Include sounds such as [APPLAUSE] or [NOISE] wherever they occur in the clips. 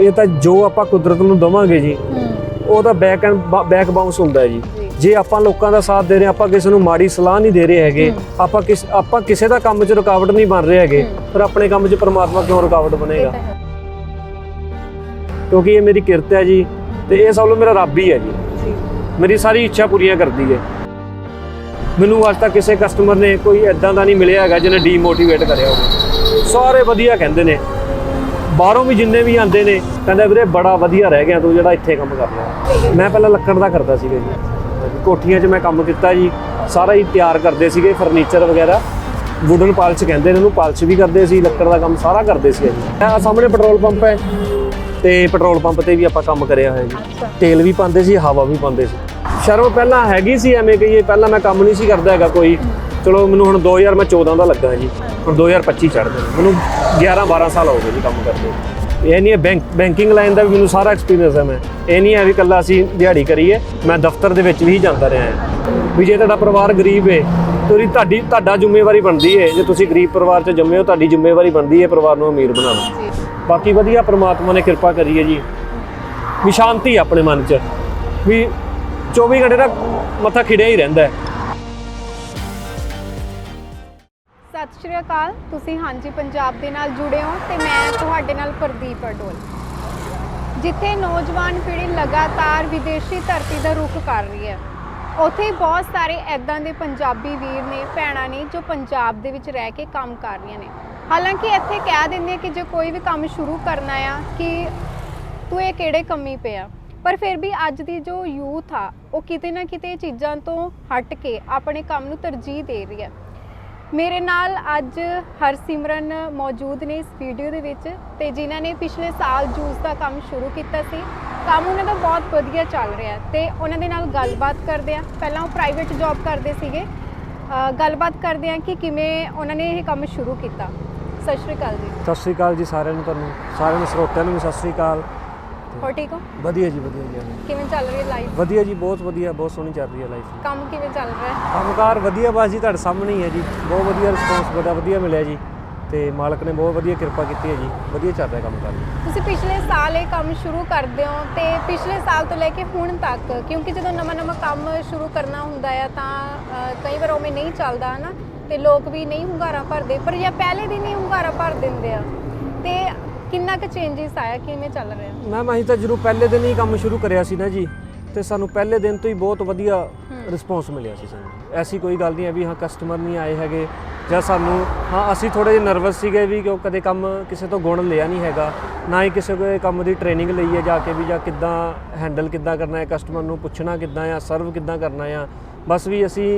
ਇਹ ਤਾਂ ਜੋ ਆਪਾਂ ਕੁਦਰਤ ਨੂੰ ਦਵਾਂਗੇ ਜੀ ਹੂੰ। ਉਹਦਾ ਬੈਕ ਐਂਡ ਬੈਕ ਬਾਉਂਸ ਹੁੰਦਾ ਜੀ। ਜੀ। ਆਪਾਂ ਲੋਕਾਂ ਦਾ ਸਾਥ ਦੇ ਰਹੇ ਆਪਾਂ ਕਿਸੇ ਨੂੰ ਮਾੜੀ ਸਲਾਹ ਨਹੀਂ ਦੇ ਰਹੇ ਹੈਗੇ ਆਪਾਂ ਕਿਸ ਆਪਾਂ ਕਿਸੇ ਦਾ ਕੰਮ 'ਚ ਰੁਕਾਵਟ ਨਹੀਂ ਬਣ ਰਹੇ ਹੈਗੇ ਪਰ ਆਪਣੇ ਕੰਮ 'ਚ ਪ੍ਰਮਾਤਮਾ ਕਿਉਂ ਰੁਕਾਵਟ ਬਣੇਗਾ? ਤਾਂ ਕਿਉਂਕਿ ਇਹ ਮੇਰੀ ਕਿਰਤ ਹੈ ਜੀ ਤੇ ਇਹ ਸਭ ਨੂੰ ਮੇਰਾ ਰੱਬ ਹੀ ਹੈ ਜੀ। ਜੀ। ਮੇਰੀ ਸਾਰੀ ਇੱਛਾ ਪੂਰੀਆਂ ਕਰਦੀ ਹੈ। ਮੈਨੂੰ ਅੱਜ ਤੱਕ ਕਿਸੇ ਕਸਟਮਰ ਨੇ ਕੋਈ ਐਦਾਂ ਦਾ ਨਹੀਂ ਮਿਲਿਆ ਹੈਗਾ ਜਿਹਨੇ ਡੀਮੋਟੀਵੇਟ ਕਰਿਆ ਹੋਵੇ। ਸਾਰੇ ਵਧੀਆ ਕਹਿੰਦੇ ਨੇ। ਬਾਹਰੋਂ ਵੀ ਜਿੰਨੇ ਵੀ ਆਉਂਦੇ ਨੇ, ਕਹਿੰਦੇ ਵੀਰੇ ਬੜਾ ਵਧੀਆ ਰਹਿ ਗਿਆ ਤੂੰ ਜਿਹੜਾ ਇੱਥੇ ਕੰਮ ਕਰ ਰਿਹਾ। ਮੈਂ ਪਹਿਲਾਂ ਲੱਕੜ ਦਾ ਕਰਦਾ ਸੀਗਾ ਜੀ। ਕੋਠੀਆਂ 'ਚ ਮੈਂ ਕੰਮ ਕੀਤਾ ਜੀ। ਸਾਰਾ ਹੀ ਤਿਆਰ ਕਰਦੇ ਸੀਗੇ ਫਰਨੀਚਰ ਵਗੈਰਾ। ਵੁਡਨ ਪਾਲਿਸ਼ ਕਹਿੰਦੇ ਨੇ ਉਹਨੂੰ ਪਾਲਿਸ਼ ਵੀ ਕਰਦੇ ਸੀ, ਲੱਕੜ ਦਾ ਕੰਮ ਸਾਰਾ ਕਰਦੇ ਸੀ ਜੀ ਆਹ ਸਾਹਮਣੇ ਪੈਟਰੋਲ ਪੰਪ ਹੈ ਤੇ ਪੈਟਰੋਲ ਪੰਪ ਤੇ ਵੀ ਆਪਾਂ ਕੰਮ ਕਰਿਆ ਹੋਇਆ ਜੀ। ਤੇਲ ਵੀ ਪਾਉਂਦੇ ਸੀ, ਹਵਾ ਵੀ ਪਾਉਂਦੇ ਸੀ। ਸ਼ਰਮ ਪਹਿਲਾਂ ਹੈਗੀ ਸੀ ਐਵੇਂ ਕਹੀਏ, ਪਹਿਲਾਂ ਮੈਂ ਕੰਮ ਨਹੀਂ ਸੀ ਕਰਦਾ ਹੈਗਾ ਕੋਈ। ਚਲੋ ਮੈਨੂੰ ਹੁਣ 2000 ਮੈਂ 14 ਦਾ ਲੱਗਾ ਜੀ। ਹੁਣ 2025 ਚੜ੍ਹਦੇ ਨੇ। ਮੈਨੂੰ 11 12 ਸਾਲ ਹੋ ਗਏ ਜੀ ਕੰਮ ਕਰਦੇ ਇਹ ਨਹੀਂ ਹੈ ਬੈਂਕ, ਬੈਂਕਿੰਗ ਲਾਈਨ ਦਾ ਵੀ ਮੈਨੂੰ ਸਾਰਾ ਐਕਸਪੀਰੀਅੰਸ ਹੈ ਮੈਂ। ਇਹ ਨਹੀਂ ਹੈ ਵੀ ਕੱਲਾ ਅਸੀਂ ਦਿਹਾੜੀ ਕਰੀਏ, ਮੈਂ ਦਫ਼ਤਰ ਦੇ ਵਿੱਚ ਵੀ ਜਾਂਦਾ ਰਿਹਾ ਹਾਂ। ਵੀ ਜੇ ਤੁਹਾਡਾ ਪਰਿਵਾਰ ਗਰੀਬ ਹੈ ਤੁਹਾਡੀ ਤੁਹਾਡੀ, ਤੁਹਾਡਾ ਜ਼ਿੰਮੇਵਾਰੀ ਬਣਦੀ ਹੈ ਜੇ ਤੁਸੀਂ ਗਰੀਬ ਪਰਿਵਾਰ 'ਚ ਜੰਮੇ ਹੋ, ਤੁਹਾਡੀ ਜ਼ਿੰਮੇਵਾਰੀ ਬਣਦੀ ਹੈ ਪਰਿਵਾਰ ਨੂੰ ਅਮੀਰ ਬਣਾਉਣਾ। ਬਾਕੀ ਵਧੀਆ ਪ੍ਰਮਾਤਮਾ ਨੇ ਕਿਰਪਾ ਕਰੀ ਹੈ ਜੀ। ਵੀ ਸ਼ਾਂਤੀ ਆਪਣੇ ਮਨ 'ਚ। ਵੀ 24 ਘੰਟੇ ਤੱਕ ਮੱਥਾ ਖਿੜਿਆ ਹੀ ਰਹਿੰਦਾ ਹੈ। ਸਤਿ ਸ਼੍ਰੀ ਅਕਾਲ। ਤੁਸੀਂ ਹਾਂਜੀ ਪੰਜਾਬ ਦੇ ਨਾਲ ਜੁੜੇ ਹੋ ਤੇ ਮੈਂ ਤੁਹਾਡੇ ਨਾਲ ਪ੍ਰਦੀਪ ਅਡੋਲ। ਜਿੱਥੇ ਨੌਜਵਾਨ ਪੀੜ੍ਹੀ ਲਗਾਤਾਰ ਵਿਦੇਸ਼ੀ ਧਰਤੀ ਦਾ ਰੁਖ ਕਰ ਰਹੀ ਹੈ। ਉੱਥੇ ਬਹੁਤ ਸਾਰੇ ਐਦਾਂ ਦੇ ਪੰਜਾਬੀ ਵੀਰ ਨੇ, ਭੈਣਾਂ ਨੇ ਜੋ ਪੰਜਾਬ ਦੇ ਵਿੱਚ ਰਹਿ ਕੇ ਕੰਮ ਕਰ ਰਹੀਆਂ ਨੇ। ਹਾਲਾਂਕਿ ਇੱਥੇ ਕਹਿ ਦਿੰਦੇ ਕਿ ਜੇ ਕੋਈ ਵੀ ਕੰਮ ਸ਼ੁਰੂ ਕਰਨਾ ਆ ਕਿ ਤੂੰ ਇਹ ਕਿਹੜੇ ਕੰਮੀ ਪਿਆ? ਪਰ ਫਿਰ ਵੀ ਅੱਜ ਦੀ ਜੋ ਯੂਥ ਆ, ਉਹ ਕਿਤੇ ਨਾ ਕਿਤੇ ਚੀਜ਼ਾਂ ਤੋਂ ਹਟ ਕੇ ਆਪਣੇ ਕੰਮ ਨੂੰ ਤਰਜੀਹ ਦੇ ਰਹੀ ਹੈ। ਮੇਰੇ ਨਾਲ ਅੱਜ ਹਰਸਿਮਰਨ ਮੌਜੂਦ ਨੇ ਇਸ ਵੀਡੀਓ ਦੇ ਵਿੱਚ ਤੇ ਜਿਨ੍ਹਾਂ ਨੇ ਪਿਛਲੇ ਸਾਲ ਜੂਸ ਦਾ ਕੰਮ ਸ਼ੁਰੂ ਕੀਤਾ ਸੀ। ਕੰਮ ਉਹਨਾਂ ਦਾ ਬਹੁਤ ਵਧੀਆ ਚੱਲ ਰਿਹਾ ਹੈ ਤੇ ਉਹਨਾਂ ਦੇ ਨਾਲ ਗੱਲਬਾਤ ਕਰਦੇ ਆ ਪਹਿਲਾਂ ਉਹ ਪ੍ਰਾਈਵੇਟ ਜੌਬ ਕਰਦੇ ਸੀਗੇ। ਗੱਲਬਾਤ ਕਰਦੇ ਆ ਕਿ ਕਿਵੇਂ ਉਹਨਾਂ ਨੇ ਇਹ ਕੰਮ ਸ਼ੁਰੂ ਕੀਤਾ। ਸਤਿ ਸ਼੍ਰੀ ਅਕਾਲ ਜੀ। ਸਤਿ ਸ੍ਰੀ ਅਕਾਲ ਜੀ ਸਾਰਿਆਂ ਨੂੰ ਤੁਹਾਨੂੰ। ਸਾਰਿਆਂ ਨੂੰ ਸਰੋਤਿਆਂ ਨੂੰ ਸਤਿ ਸ੍ਰੀ ਅਕਾਲ। ਹੋ ਠੀਕ ਹੋ? ਵਧੀਆ ਜੀ ਵਧੀਆ ਜੀ। ਕਿਵੇਂ ਚੱਲ ਰਹੀ ਹੈ ਲਾਈਫ ਵਧੀਆ ਜੀ ਬਹੁਤ ਵਧੀਆ ਬਹੁਤ ਸੋਹਣੀ ਚੱਲ ਰਹੀ ਹੈ ਲਾਈਫ ਕੰਮ ਕਿਵੇਂ ਚੱਲ ਰਿਹਾ? ਹੈ ਕੰਮਕਾਰ ਵਧੀਆ ਬਸ ਜੀ ਤੁਹਾਡੇ ਸਾਹਮਣੇ ਹੀ ਹੈ ਜੀ। ਬਹੁਤ ਵਧੀਆ ਰਿਸਪੌਂਸ ਬੜਾ ਵਧੀਆ ਮਿਲਿਆ ਜੀ। ਤੇ ਮਾਲਕ ਨੇ ਬਹੁਤ ਵਧੀਆ ਕਿਰਪਾ ਕੀਤੀ ਹੈ ਜੀ। ਵਧੀਆ ਚੱਲ ਰਿਹਾ ਕੰਮ ਕਰ ਤੁਸੀਂ ਪਿਛਲੇ ਸਾਲ ਇਹ ਕੰਮ ਸ਼ੁਰੂ ਕਰਦੇ ਹੋ ਤੇ ਪਿਛਲੇ ਸਾਲ ਤੋਂ ਲੈ ਕੇ ਹੁਣ ਤੱਕ ਕਿਉਂਕਿ ਜਦੋਂ ਨਵਾਂ ਨਵਾਂ ਕੰਮ ਸ਼ੁਰੂ ਕਰਨਾ ਹੁੰਦਾ ਆ ਤਾਂ ਅ, ਕਈ ਵਾਰ ਉਵੇਂ ਨਹੀਂ ਚੱਲਦਾ ਹਨਾ? ਤੇ ਲੋਕ ਵੀ ਨਹੀਂ ਹੁੰਗਾਰਾ ਭਰਦੇ ਪਰ ਜਾਂ ਪਹਿਲੇ ਦਿਨ ਹੀ ਹੁੰਗਾਰਾ ਭਰ ਦਿੰਦੇ ਆ। ਤੇ ਕਿੰਨਾ ਕੁ ਚੇਂਜਸ ਆਇਆ ਕਿਵੇਂ ਚੱਲ ਰਿਹਾ? ਮੈਮ ਅਸੀਂ ਤਾਂ ਜਦੋਂ ਪਹਿਲੇ ਦਿਨ ਹੀ ਕੰਮ ਸ਼ੁਰੂ ਕਰਿਆ ਸੀ ਨਾ ਜੀ ਤੇ ਸਾਨੂੰ ਪਹਿਲੇ ਦਿਨ ਤੋਂ ਹੀ ਬਹੁਤ ਵਧੀਆ ਰਿਸਪੌਂਸ ਮਿਲਿਆ ਸੀ ਸਾਨੂੰ। ਐਸੀ ਕੋਈ ਗੱਲ ਨਹੀਂ ਹੈ ਵੀ ਹਾਂ ਕਸਟਮਰ ਨਹੀਂ ਆਏ ਹੈਗੇ ਜਾਂ ਸਾਨੂੰ ਹਾਂ ਅਸੀਂ ਥੋੜੇ ਜਿਹਾ ਨਰਵਸ ਸੀਗੇ ਵੀ ਕਿਉਂ ਕਦੇ ਕੰਮ ਕਿਸੇ ਤੋਂ ਗੁਣ ਲਿਆ ਨਹੀਂ ਹੈਗਾ ਨਾ ਹੀ ਕਿਸੇ ਕੋਈ ਕੰਮ ਦੀ ਟ੍ਰੇਨਿੰਗ ਲਈ ਹੈ ਜਾ ਕੇ ਵੀ ਜਾਂ ਕਿੱਦਾਂ ਹੈਂਡਲ ਕਿੱਦਾਂ ਕਰਨਾ ਹੈ ਕਸਟਮਰ ਨੂੰ ਪੁੱਛਣਾ ਕਿੱਦਾਂ ਆ ਸਰਵ ਕਿੱਦਾਂ ਕਰਨਾ ਆ। ਬਸ ਵੀ ਅਸੀਂ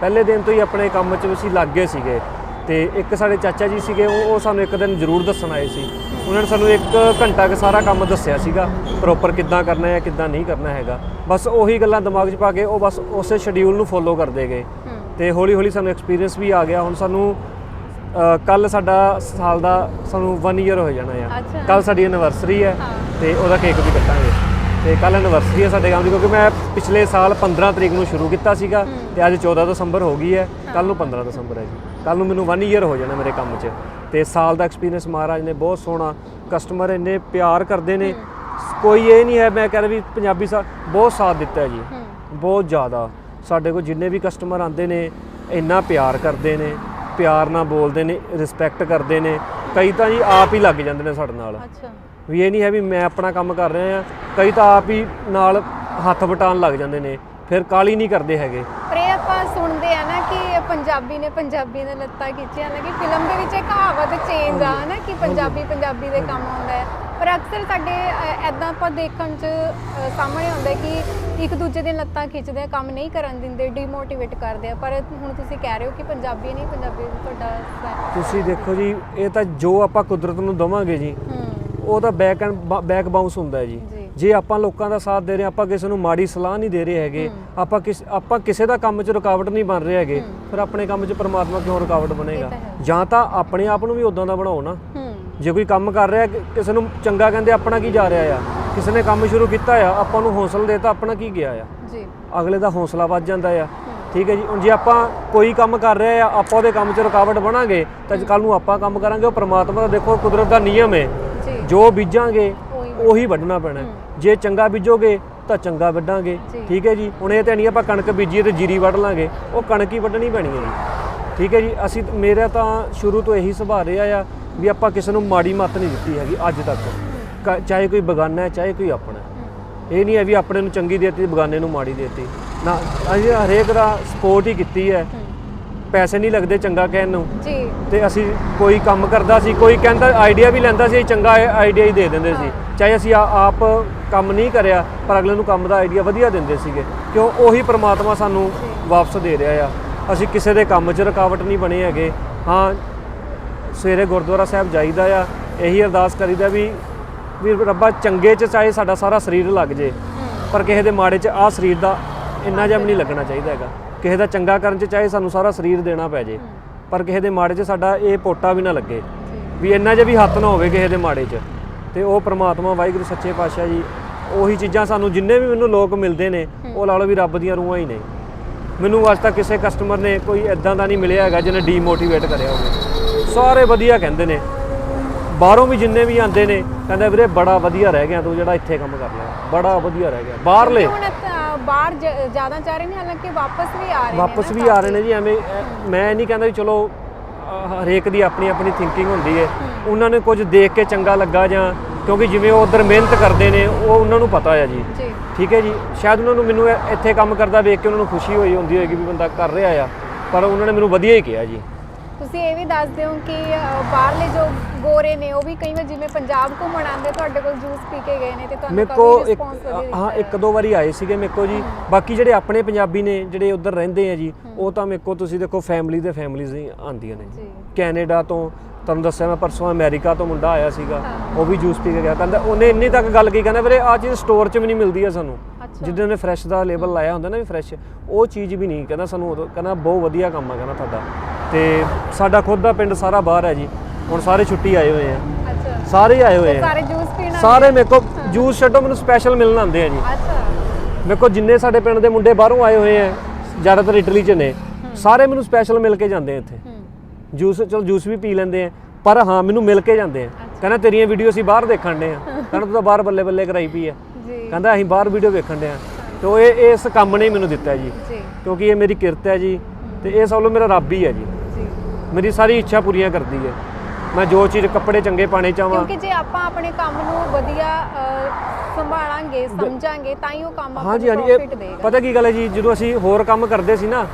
ਪਹਿਲੇ ਦਿਨ ਤੋਂ ਹੀ ਆਪਣੇ ਕੰਮ 'ਚ ਅਸੀਂ ਲੱਗ ਗਏ ਸੀਗੇ। ਤੇ ਇੱਕ ਸਾਡੇ ਚਾਚਾ ਜੀ ਸੀਗੇ ਉਹ ਉਹ ਸਾਨੂੰ ਇੱਕ ਦਿਨ ਜ਼ਰੂਰ ਦੱਸਣ ਆਏ ਸੀ। ਉਹਨਾਂ ਨੇ ਸਾਨੂੰ ਇੱਕ ਘੰਟਾ ਕੁ ਸਾਰਾ ਕੰਮ ਦੱਸਿਆ ਸੀਗਾ ਪ੍ਰੋਪਰ ਕਿੱਦਾਂ ਕਰਨਾ ਹੈ ਕਿੱਦਾਂ ਨਹੀਂ ਕਰਨਾ ਹੈਗਾ। ਬਸ ਉਹੀ ਗੱਲਾਂ ਦਿਮਾਗ 'ਚ ਪਾ ਕੇ ਉਹ ਬਸ ਉਸੇ ਸ਼ਡਿਊਲ ਨੂੰ ਫੋਲੋ ਕਰਦੇ ਗਏ। ਤੇ ਹੌਲੀ ਹੌਲੀ ਸਾਨੂੰ ਐਕਸਪੀਰੀਅੰਸ ਵੀ ਆ ਗਿਆ। ਹੁਣ ਸਾਨੂੰ ਕੱਲ ਸਾਡਾ ਸਾਲ ਦਾ ਸਾਨੂੰ 1 ਇਅਰ ਹੋ ਜਾਣਾ ਆ। ਕੱਲ ਸਾਡੀ ਐਨਵਰਸਰੀ ਹੈ ਹਾਂ। ਤੇ ਉਹਦਾ ਕੇਕ ਵੀ ਕੱਟਾਂਗੇ। ਤੇ ਕੱਲ ਐਨਵਰਸਰੀ ਹੈ ਸਾਡੇ ਕੰਮ ਦੀ ਕਿਉਂਕਿ ਮੈਂ ਪਿਛਲੇ ਸਾਲ 15 ਤਰੀਕ ਨੂੰ ਸ਼ੁਰੂ ਕੀਤਾ ਸੀਗਾ ਤੇ ਅੱਜ 14 ਦਸੰਬਰ ਹੋ ਗਈ ਹੈ। ਕੱਲ ਨੂੰ 15 ਦਸੰਬਰ ਹੈ ਜੀ। ਕੱਲ ਨੂੰ ਮੈਨੂੰ 1 ਇਅਰ ਹੋ ਜਾਣਾ ਮੇਰੇ ਕੰਮ 'ਚ। ਤੇ ਸਾਲ ਦਾ ਐਕਸਪੀਰੀਅੰਸ ਮਹਾਰਾਜ ਨੇ ਬਹੁਤ ਸੋਹਣਾ ਕਸਟਮਰ ਇੰਨੇ ਪਿਆਰ ਕਰਦੇ ਨੇ। ਕੋਈ ਇਹ ਨਹੀਂ ਹੈ ਮੈਂ ਕਹਿ ਰਿਹਾ ਵੀ ਪੰਜਾਬੀ ਸਾ ਬਹੁਤ ਸਾਥ ਦਿੱਤਾ ਹੈ ਜੀ। ਹੂੰ। ਬਹੁਤ ਜ਼ਿਆਦਾ। ਸਾਡੇ ਕੋਲ ਜਿੰਨੇ ਵੀ ਕਸਟਮਰ ਆਉਂਦੇ ਨੇ ਇੰਨਾ ਪਿਆਰ ਕਰਦੇ ਨੇ ਪਿਆਰ ਨਾਲ ਬੋਲਦੇ ਨੇ ਰਿਸਪੈਕਟ ਕਰਦੇ ਨੇ। ਕਈ ਤਾਂ ਜੀ ਆਪ ਹੀ ਲੱਗ ਜਾਂਦੇ ਨੇ ਸਾਡੇ ਨਾਲ। ਅੱਛਾ। ਵੀ ਇਹ ਨਹੀਂ ਹੈ ਵੀ ਮੈਂ ਆਪਣਾ ਕੰਮ ਕਰ ਰਿਹਾ ਆ ਕਈ ਤਾਂ ਆਪ ਹੀ ਨਾਲ ਹੱਥ ਵਟਾਉਣ ਲੱਗ ਜਾਂਦੇ ਨੇ। ਫਿਰ ਕਾਲੀ ਨਹੀਂ ਕਰਦੇ ਹੈਗੇ। ਪਰ ਇਹ ਆਪਾਂ ਸੁਣਦੇ ਆ ਨਾ ਕਿ ਪੰਜਾਬੀ ਨੇ ਪੰਜਾਬੀ ਦੇ ਲੱਤਾਂ ਖਿੱਚੀਆਂ ਨਾ ਕਿ ਫਿਲਮ ਦੇ ਵਿੱਚ ਇਹ ਕਹਾਵਤ ਚੇਂਜ ਆ ਨਾ ਕਿ ਪੰਜਾਬੀ ਪੰਜਾਬੀ ਦੇ ਕੰਮ ਆਉਂਦਾ ਹੈ। ਪਰ ਅਕਸਰ ਸਾਡੇ ਐਦਾਂ ਆਪਾਂ ਦੇਖਣ ਚ ਸਾਹਮਣੇ ਆਉਂਦਾ ਕਿ ਇੱਕ ਦੂਜੇ ਦੀਆਂ ਲੱਤਾਂ ਖਿੱਚਦੇ ਆ ਕੰਮ ਨਹੀਂ ਕਰਨ ਦਿੰਦੇ ਡੀਮੋਟੀਵੇਟ ਕਰਦੇ ਆ। ਪਰ ਹੁਣ ਤੁਸੀਂ ਕਹਿ ਰਹੇ ਹੋ ਕਿ ਪੰਜਾਬੀ ਨਹੀਂ ਪੰਜਾਬੀ ਤੁਹਾਡਾ ਤੁਸੀਂ ਦੇਖੋ ਜੀ ਇਹ ਤਾਂ ਜੋ ਆਪਾਂ ਕੁਦਰਤ ਨੂੰ ਦਵਾਂਗੇ ਜੀ ਹੂੰ। ਉਹਦਾ ਬੈਕ ਐਂਡ ਬੈਕ ਬਾਉਂਸ ਹੁੰਦਾ ਹੈ ਜੀ। ਜੀ ਆਪਾਂ ਲੋਕਾਂ ਦਾ ਸਾਥ ਦੇ ਰਹੇ ਆਪਾਂ ਕਿਸੇ ਨੂੰ ਮਾੜੀ ਸਲਾਹ ਨਹੀਂ ਦੇ ਰਹੇ ਹੈਗੇ ਆਪਾਂ ਕਿਸ ਆਪਾਂ ਕਿਸੇ ਦਾ ਕੰਮ 'ਚ ਰੁਕਾਵਟ ਨਹੀਂ ਬਣ ਰਹੇ ਹੈਗੇ ਫਿਰ ਆਪਣੇ ਕੰਮ 'ਚ ਪ੍ਰਮਾਤਮਾ ਕਿਉਂ ਰੁਕਾਵਟ ਬਣੇਗਾ। ਜਾਂ ਤਾਂ ਆਪਣੇ ਆਪ ਨੂੰ ਵੀ ਉਦਾਂ ਦਾ ਬਣਾਓ ਨਾ। ਜੇ ਕੋਈ ਕੰਮ ਕਰ ਰਿਹਾ ਕਿਸੇ ਨੂੰ ਚੰਗਾ ਕਹਿੰਦੇ ਆਪਣਾ ਕੀ ਜਾ ਰਿਹਾ ਆ? ਕਿਸੇ ਨੇ ਕੰਮ ਸ਼ੁਰੂ ਕੀਤਾ ਆ ਆਪਾਂ ਨੂੰ ਹੌਸਲਾ ਦੇਤਾ ਆਪਣਾ ਕੀ ਗਿਆ ਆ? ਜੀ। ਅਗਲੇ ਦਾ ਹੌਸਲਾ ਵੱਧ ਜਾਂਦਾ ਆ। ਠੀਕ ਹੈ ਜੀ ਹੁਣ ਜੇ ਆਪਾਂ ਕੋਈ ਕੰਮ ਕਰ ਰਹੇ ਆ ਆਪਾਂ ਉਹਦੇ ਕੰਮ 'ਚ ਰੁਕਾਵਟ ਬਣਾਂਗੇ ਤਾਂ ਕੱਲ ਨੂੰ ਆਪਾਂ ਕੰਮ ਕਰਾਂਗੇ ਉਹ ਪ੍ਰਮਾਤਮਾ ਦਾ ਦੇਖੋ ਕੁਦਰਤ ਦਾ ਨਿਯਮ ਹੈ ਜੀ। ਬੀਜਾਂਗੇ ਉਹੀ ਵੱਢਣਾ ਪੈਣਾ। ਜੇ ਚੰਗਾ ਬੀਜੋਗੇ ਤਾਂ ਚੰਗਾ ਵੱਢਾਂਗੇ। ਠੀਕ ਹੈ ਜੀ? ਹੁਣ ਇਹ ਤਾਂ ਨਹੀਂ ਆਪਾਂ ਕਣਕ ਬੀਜੀਏ ਤੇ ਜੀਰੀ ਵੱਢ ਲਾਂਗੇ। ਉਹ ਕਣਕ ਹੀ ਵੱਢਣੀ ਪੈਣੀ ਹੈ ਜੀ। ਠੀਕ ਹੈ ਜੀ? ਅਸੀਂ ਮੇਰਾ ਤਾਂ ਸ਼ੁਰੂ ਤੋਂ ਇਹੀ ਸੁਭਾਅ ਰਿਹਾ ਆ ਵੀ ਆਪਾਂ ਕਿਸੇ ਨੂੰ ਮਾੜੀ ਮੱਤ ਨਹੀਂ ਦਿੱਤੀ ਹੈਗੀ ਅੱਜ ਤੱਕ। ਚਾਹੇ ਕੋਈ ਬਗਾਨਾ ਹੈ ਚਾਹੇ ਕੋਈ ਆਪਣਾ। ਇਹ ਨਹੀਂ ਹੈ ਵੀ ਆਪਣੇ ਨੂੰ ਚੰਗੀ ਦੇਤੀ ਬਗਾਨੇ ਨੂੰ ਮਾੜੀ ਦੇਤੀ। ਨਾ ਅਸੀਂ ਹਰੇਕ ਦਾ ਸਪੋਰਟ ਹੀ ਕੀਤੀ ਹੈ। ਪੈਸੇ ਨਹੀਂ ਲੱਗਦੇ ਚੰਗਾ ਕਹਿਣ ਨੂੰ। ਜੀ। ਤੇ ਅਸੀਂ ਕੋਈ ਕੰਮ ਕਰਦਾ ਸੀ ਕੋਈ ਕਹਿੰਦਾ ਆਈਡੀਆ ਵੀ ਲੈਂਦਾ ਸੀ ਚੰਗਾ ਆਈਡੀਆ ਹੀ ਦੇ ਦਿੰਦੇ ਸੀ। ਚਾਹੇ ਅਸੀਂ ਆਪ ਕੰਮ ਨਹੀਂ ਕਰਿਆ, ਪਰ ਅਗਲੇ ਨੂੰ ਕੰਮ ਦਾ ਆਈਡੀਆ ਵਧੀਆ ਦਿੰਦੇ ਸੀਗੇ। ਕਿਉਂ? ਉਹੀ ਪ੍ਰਮਾਤਮਾ ਸਾਨੂੰ ਵਾਪਸ ਦੇ ਰਿਹਾ ਆ। ਅਸੀਂ ਕਿਸੇ ਦੇ ਕੰਮ 'ਚ ਰੁਕਾਵਟ ਨਹੀਂ ਬਣੇ ਹੈਗੇ। ਹਾਂ, ਸਵੇਰੇ ਗੁਰਦੁਆਰਾ ਸਾਹਿਬ ਜਾਈਦਾ ਆ। ਇਹੀ ਅਰਦਾਸ ਕਰੀਦਾ ਵੀ ਵੀ ਰੱਬਾ ਚੰਗੇ 'ਚ ਚਾਹੇ ਸਾਡਾ ਸਾਰਾ ਸਰੀਰ ਲੱਗ ਜੇ। ਪਰ ਕਿਸੇ ਦੇ ਮਾੜੇ 'ਚ ਆਹ ਸਰੀਰ ਦਾ ਇੰਨਾ ਜਿਹਾ ਵੀ ਨਹੀਂ ਲੱਗਣਾ ਚਾਹੀਦਾ ਹੈਗਾ। ਕਿਸੇ ਦਾ ਚੰਗਾ ਕਰਨ 'ਚ ਚਾਹੇ ਸਾਨੂੰ ਸਾਰਾ ਸਰੀਰ ਦੇਣਾ ਪੈ ਜੇ। ਪਰ ਕਿਸੇ ਦੇ ਮਾੜੇ 'ਚ ਸਾਡਾ ਇਹ ਪੋਟਾ ਵੀ ਨਾ ਲੱਗੇ। ਵੀ ਇੰਨਾ ਜਿਹਾ ਵੀ ਹੱਥ ਨਾ ਹੋਵੇ ਕਿਸੇ ਦੇ ਮਾੜੇ 'ਚ। ਤੇ ਉਹ ਪ੍ਰਮਾਤਮਾ ਵਾਹਿਗੁਰੂ ਸੱਚੇ ਪਾਤਸ਼ਾਹ ਜੀ ਉਹੀ ਚੀਜ਼ਾਂ ਸਾਨੂੰ ਜਿੰਨੇ ਵੀ ਮੈਨੂੰ ਲੋਕ ਮਿਲਦੇ ਨੇ ਉਹ ਲਾ ਲਓ ਵੀ ਰੱਬ ਦੀਆਂ ਰੂਹਾਂ ਹੀ ਨੇ। ਮੈਨੂੰ ਅੱਜ ਤੱਕ ਕਿਸੇ ਕਸਟਮਰ ਨੇ ਕੋਈ ਐਦਾਂ ਦਾ ਨਹੀਂ ਮਿਲਿਆ ਹੈਗਾ ਜਿਹਨੇ ਡੀਮੋਟੀਵੇਟ ਕਰਿਆ ਹੋਵੇ। ਸਾਰੇ ਵਧੀਆ ਕਹਿੰਦੇ ਨੇ। ਬਾਹਰੋਂ ਵੀ ਜਿੰਨੇ ਵੀ ਆਉਂਦੇ ਨੇ ਕਹਿੰਦੇ ਵੀਰੇ ਬੜਾ ਵਧੀਆ ਰਹਿ ਗਿਆ ਤੂੰ ਜਿਹੜਾ ਇੱਥੇ ਕੰਮ ਕਰ ਲਿਆ। ਬੜਾ ਵਧੀਆ ਰਹਿ ਗਿਆ। ਬਾਹਰਲੇ ਬਾਹਰ ਜ਼ਿਆਦਾ ਜਾ ਰਹੇ ਨੇ ਹਾਲਾਂਕਿ ਵਾਪਸ ਵੀ ਆ ਰਹੇ ਨੇ ਵਾਪਸ ਵੀ ਆ ਰਹੇ ਨੇ ਜੀ ਐਵੇਂ ਮੈਂ ਨਹੀਂ ਕਹਿੰਦਾ ਵੀ ਚਲੋ ਹਰੇਕ ਦੀ ਆਪਣੀ ਆਪਣੀ ਥਿੰਕਿੰਗ ਹੁੰਦੀ ਹੈ। ਉਹਨਾਂ ਨੇ ਕੁਝ ਦੇਖ ਕੇ ਚੰਗਾ ਲੱਗਾ ਜਾਂ ਕਿਉਂਕਿ ਜਿਵੇਂ ਉਹ ਉਧਰ ਮਿਹਨਤ ਕਰਦੇ ਨੇ ਉਹ ਉਹਨਾਂ ਨੂੰ ਪਤਾ ਹੈ ਜੀ। ਜੀ। ਠੀਕ ਹੈ ਜੀ? ਸ਼ਾਇਦ ਉਹਨਾਂ ਨੂੰ ਮੈਨੂੰ ਇੱਥੇ ਕੰਮ ਕਰਦਾ ਵੇਖ ਕੇ ਉਹਨਾਂ ਨੂੰ ਖੁਸ਼ੀ ਹੋਈ ਹੁੰਦੀ ਹੋਏਗੀ ਵੀ ਬੰਦਾ ਕਰ ਰਿਹਾ ਆ ਪਰ ਉਹਨਾਂ ਨੇ ਮੈਨੂੰ ਵਧੀਆ ਹੀ ਕਿਹਾ ਜੀ। ਤੁਸੀਂ ਇਹ ਵੀ ਦੱਸ ਦਿਓ ਕਿ ਬਾਹਰਲੇ ਜੋ ਗੋਰੇ ਨੇ ਉਹ ਵੀ ਕਈ ਵਾਰ ਜਿਵੇਂ ਪੰਜਾਬ ਘੁੰਮਣ ਆਉਂਦੇ ਤੁਹਾਡੇ ਕੋਲ ਜੂਸ ਪੀ ਕੇ ਗਏ ਨੇ ਤੇ ਤੁਹਾਨੂੰ ਕਾਫੀ ਰਿਸਪੌਂਸ ਵਧੀਆ ਹਾਂ ਇੱਕ ਦੋ ਵਾਰੀ ਆਏ ਸੀਗੇ ਮੇਰੇ ਕੋ ਜੀ ਬਾਕੀ ਜਿਹੜੇ ਆਪਣੇ ਪੰਜਾਬੀ ਨੇ ਜਿਹੜੇ ਉਧਰ ਰਹਿੰਦੇ ਆ ਜੀ ਉਹ ਤਾਂ ਮੇਰੇ ਕੋ ਤੁਸੀਂ ਦੇਖੋ ਫੈਮਿਲੀ ਦੇ ਫੈਮਿਲੀਜ਼ ਹੀ ਆਉਂਦੀਆਂ ਨੇ ਜੀ। ਕੈਨੇਡਾ ਤੋਂ ਤੁਹਾਨੂੰ ਦੱਸਿਆ ਮੈਂ ਪਰਸੋਂ ਅਮਰੀਕਾ ਤੋਂ ਮੁੰਡਾ ਆਇਆ ਸੀਗਾ ਉਹ ਵੀ ਜੂਸ ਪੀ ਕੇ ਗਿਆ। ਕਹਿੰਦਾ ਉਹਨੇ ਇੰਨੀ ਤੱਕ ਗੱਲ ਕੀ ਕਹਿੰਦਾ ਵੀਰੇ ਆ ਚੀਜ਼ ਸਟੋਰ 'ਚ ਵੀ ਨਹੀਂ ਮਿਲਦੀ ਆ ਸਾਨੂੰ। ਜਿੱਦਾਂ ਨੇ ਫਰੈਸ਼ ਦਾ ਲੇਬਲ ਲਾਇਆ ਹੁੰਦਾ ਨਾ ਵੀ ਫਰੈਸ਼ ਉਹ ਚੀਜ਼ ਵੀ ਨਹੀਂ ਕਹਿੰਦਾ ਸਾਨੂੰ ਉਦੋਂ ਕਹਿੰਦਾ ਬਹੁਤ ਵਧੀਆ ਕੰਮ ਆ ਕਹਿੰਦਾ ਤੁਹਾਡਾ। ਤੇ ਸਾਡਾ ਖੁਦ ਦਾ ਪਿੰਡ ਸਾਰਾ ਬਾਹਰ ਹੈ ਜੀ। ਹੁਣ ਸਾਰੇ ਛੁੱਟੀ ਆਏ ਹੋਏ ਆ। ਅੱਛਾ। ਸਾਰੇ ਆਏ ਹੋਏ ਆ। ਸਾਰੇ ਜੂਸ ਪੀਣਾ ਸਾਰੇ ਮੇਰੇ ਕੋ ਜੂਸ ਛੱਡੋ ਮੈਨੂੰ ਸਪੈਸ਼ਲ ਮਿਲਣ ਆਉਂਦੇ ਆ ਜੀ। ਅੱਛਾ। ਮੇਰੇ ਕੋ ਜਿੰਨੇ ਸਾਡੇ ਪਿੰਡ ਦੇ ਮੁੰਡੇ ਬਾਹਰੋਂ ਆਏ ਹੋਏ ਆ ਜ਼ਿਆਦਾਤਰ ਇਟਲੀ 'ਚ ਨੇ ਸਾਰੇ ਮੈਨੂੰ ਸਪੈਸ਼ਲ ਮਿਲ ਕੇ ਜਾਂਦੇ ਆ ਇੱਥੇ। ਜੂਸ ਚਲ ਜੂਸ ਵੀ ਪੀ ਲੈਂਦੇ ਆ ਪਰ ਹਾਂ ਮੈਨੂੰ ਮਿਲ ਕੇ ਜਾਂਦੇ ਆ। ਕਹਿੰਦਾ ਤੇਰੀਆਂ ਵੀਡੀਓ ਅਸੀਂ ਬਾਹਰ ਦੇਖਣ ਦੇ ਆ। [LAUGHS] ਕਹਿੰਦਾ ਤੂੰ ਤਾਂ ਬਾਹਰ ਬੱਲੇ ਬੱਲੇ ਕਰਾਈ ਪਈ ਆ। ਕਹਿੰਦਾ ਅਸੀਂ ਬਾਹਰ ਵੀਡੀਓ ਵੇਖਣ ਦੇ ਆ। ਤੇ ਉਹ ਇਹ ਇਸ ਕੰਮ ਨੇ ਮੈਨੂੰ ਦਿੱਤਾ ਜੀ। ਜੀ। ਕਿਉਂਕਿ ਇਹ ਮੇਰੀ ਕਿਰਤ ਹੈ ਜੀ। ਤੇ ਇਹ ਸਭ ਲੋ ਮੇਰਾ ਰੱਬ ਹੀ ਹੈ ਜੀ। ਜੀ। ਮੇਰੀ ਸਾਰੀ ਇੱਛਾ ਪੂਰੀਆਂ ਕਰਦੀ ਹੈ। ਮੈਂ ਜੋ ਚੀਜ਼ ਕੱਪੜੇ ਚੰਗੇ ਪਾਣੇ ਚਾਹਾਂ ਕਿਉਂਕਿ ਜੇ ਆਪਾਂ ਆਪਣੇ ਕੰਮ ਨੂੰ ਵਧੀਆ ਅ, ਸੰਭਾਲਾਂਗੇ ਸਮਝਾਂਗੇ ਤਾਂ ਹੀ ਉਹ ਕੰਮ ਆਪਾਂ ਹਾਂਜੀ ਨੂੰ ਹਾਂਜੀ ਇਹ ਦੇਗਾ। ਪਤਾ ਕੀ ਗੱਲ ਹੈ ਜੀ ਜਦੋਂ ਅਸੀਂ ਹੋਰ ਕੰਮ ਕਰਦੇ ਸੀ ਨਾ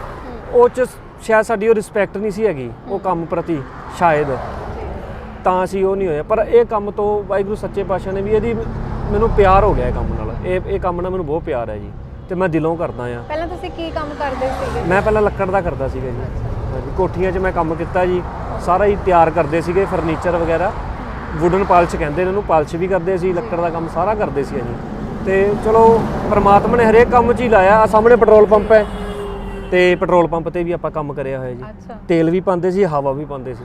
ਉਹ ਚ ਸ਼ਾਇਦ ਸਾਡੀ ਉਹ ਰਿਸਪੈਕਟ ਨਹੀਂ ਸੀ ਹੈਗੀ ਉਹ ਕੰਮ ਪ੍ਰਤੀ ਸ਼ਾਇਦ। ਤਾਂ ਅਸੀਂ ਉਹ ਨਹੀਂ ਹੋਇਆ। ਪਰ ਇਹ ਕੰਮ ਤੋਂ ਵਾਹਿਗੁਰੂ ਸੱਚੇ ਪਾਤਸ਼ਾਹ ਨੇ ਵੀ ਇਹਦੀ ਮੈਨੂੰ ਪਿਆਰ ਹੋ ਗਿਆ ਇਹ ਕੰਮ ਨਾਲ। ਇਹ ਇਹ ਕੰਮ ਨਾਲ ਮੈਨੂੰ ਬਹੁਤ ਪਿਆਰ ਹੈ ਜੀ। ਤੇ ਮੈਂ ਦਿਲੋਂ ਕਰਦਾ ਆ ਪਹਿਲਾਂ ਤੁਸੀਂ ਕੀ ਕੰਮ ਕਰਦੇ ਸੀਗੇ? ਮੈਂ ਪਹਿਲਾਂ ਲੱਕੜ ਦਾ ਕਰਦਾ ਸੀਗਾ ਜੀ। ਹਾਂਜੀ ਕੋਠੀਆਂ 'ਚ ਮੈਂ ਕੰਮ ਕੀਤਾ ਜੀ। ਸਾਰਾ ਹੀ ਤਿਆਰ ਕਰਦੇ ਸੀਗੇ ਫਰਨੀਚਰ ਵਗੈਰਾ। ਵੁਡਨ ਪਾਲਿਸ਼ ਕਹਿੰਦੇ ਨੇ ਇਹਨੂੰ ਪਾਲਿਸ਼ ਵੀ ਕਰਦੇ ਸੀ ਲੱਕੜ ਦਾ ਕੰਮ ਸਾਰਾ ਕਰਦੇ ਸੀ ਅਸੀਂ। ਤੇ ਚਲੋ ਪ੍ਰਮਾਤਮਾ ਨੇ ਹਰੇਕ ਕੰਮ 'ਚ ਹੀ ਲਾਇਆ। ਆ ਸਾਹਮਣੇ ਪੈਟਰੋਲ ਪੰਪ ਹੈ। ਤੇ ਪੈਟਰੋਲ ਪੰਪ ਤੇ ਵੀ ਆਪਾਂ ਕੰਮ ਕਰਿਆ ਹੋਇਆ ਜੀ। ਅੱਛਾ। ਤੇਲ ਵੀ ਪਾਉਂਦੇ ਸੀ ਹਵਾ ਵੀ ਪਾਉਂਦੇ ਸੀ।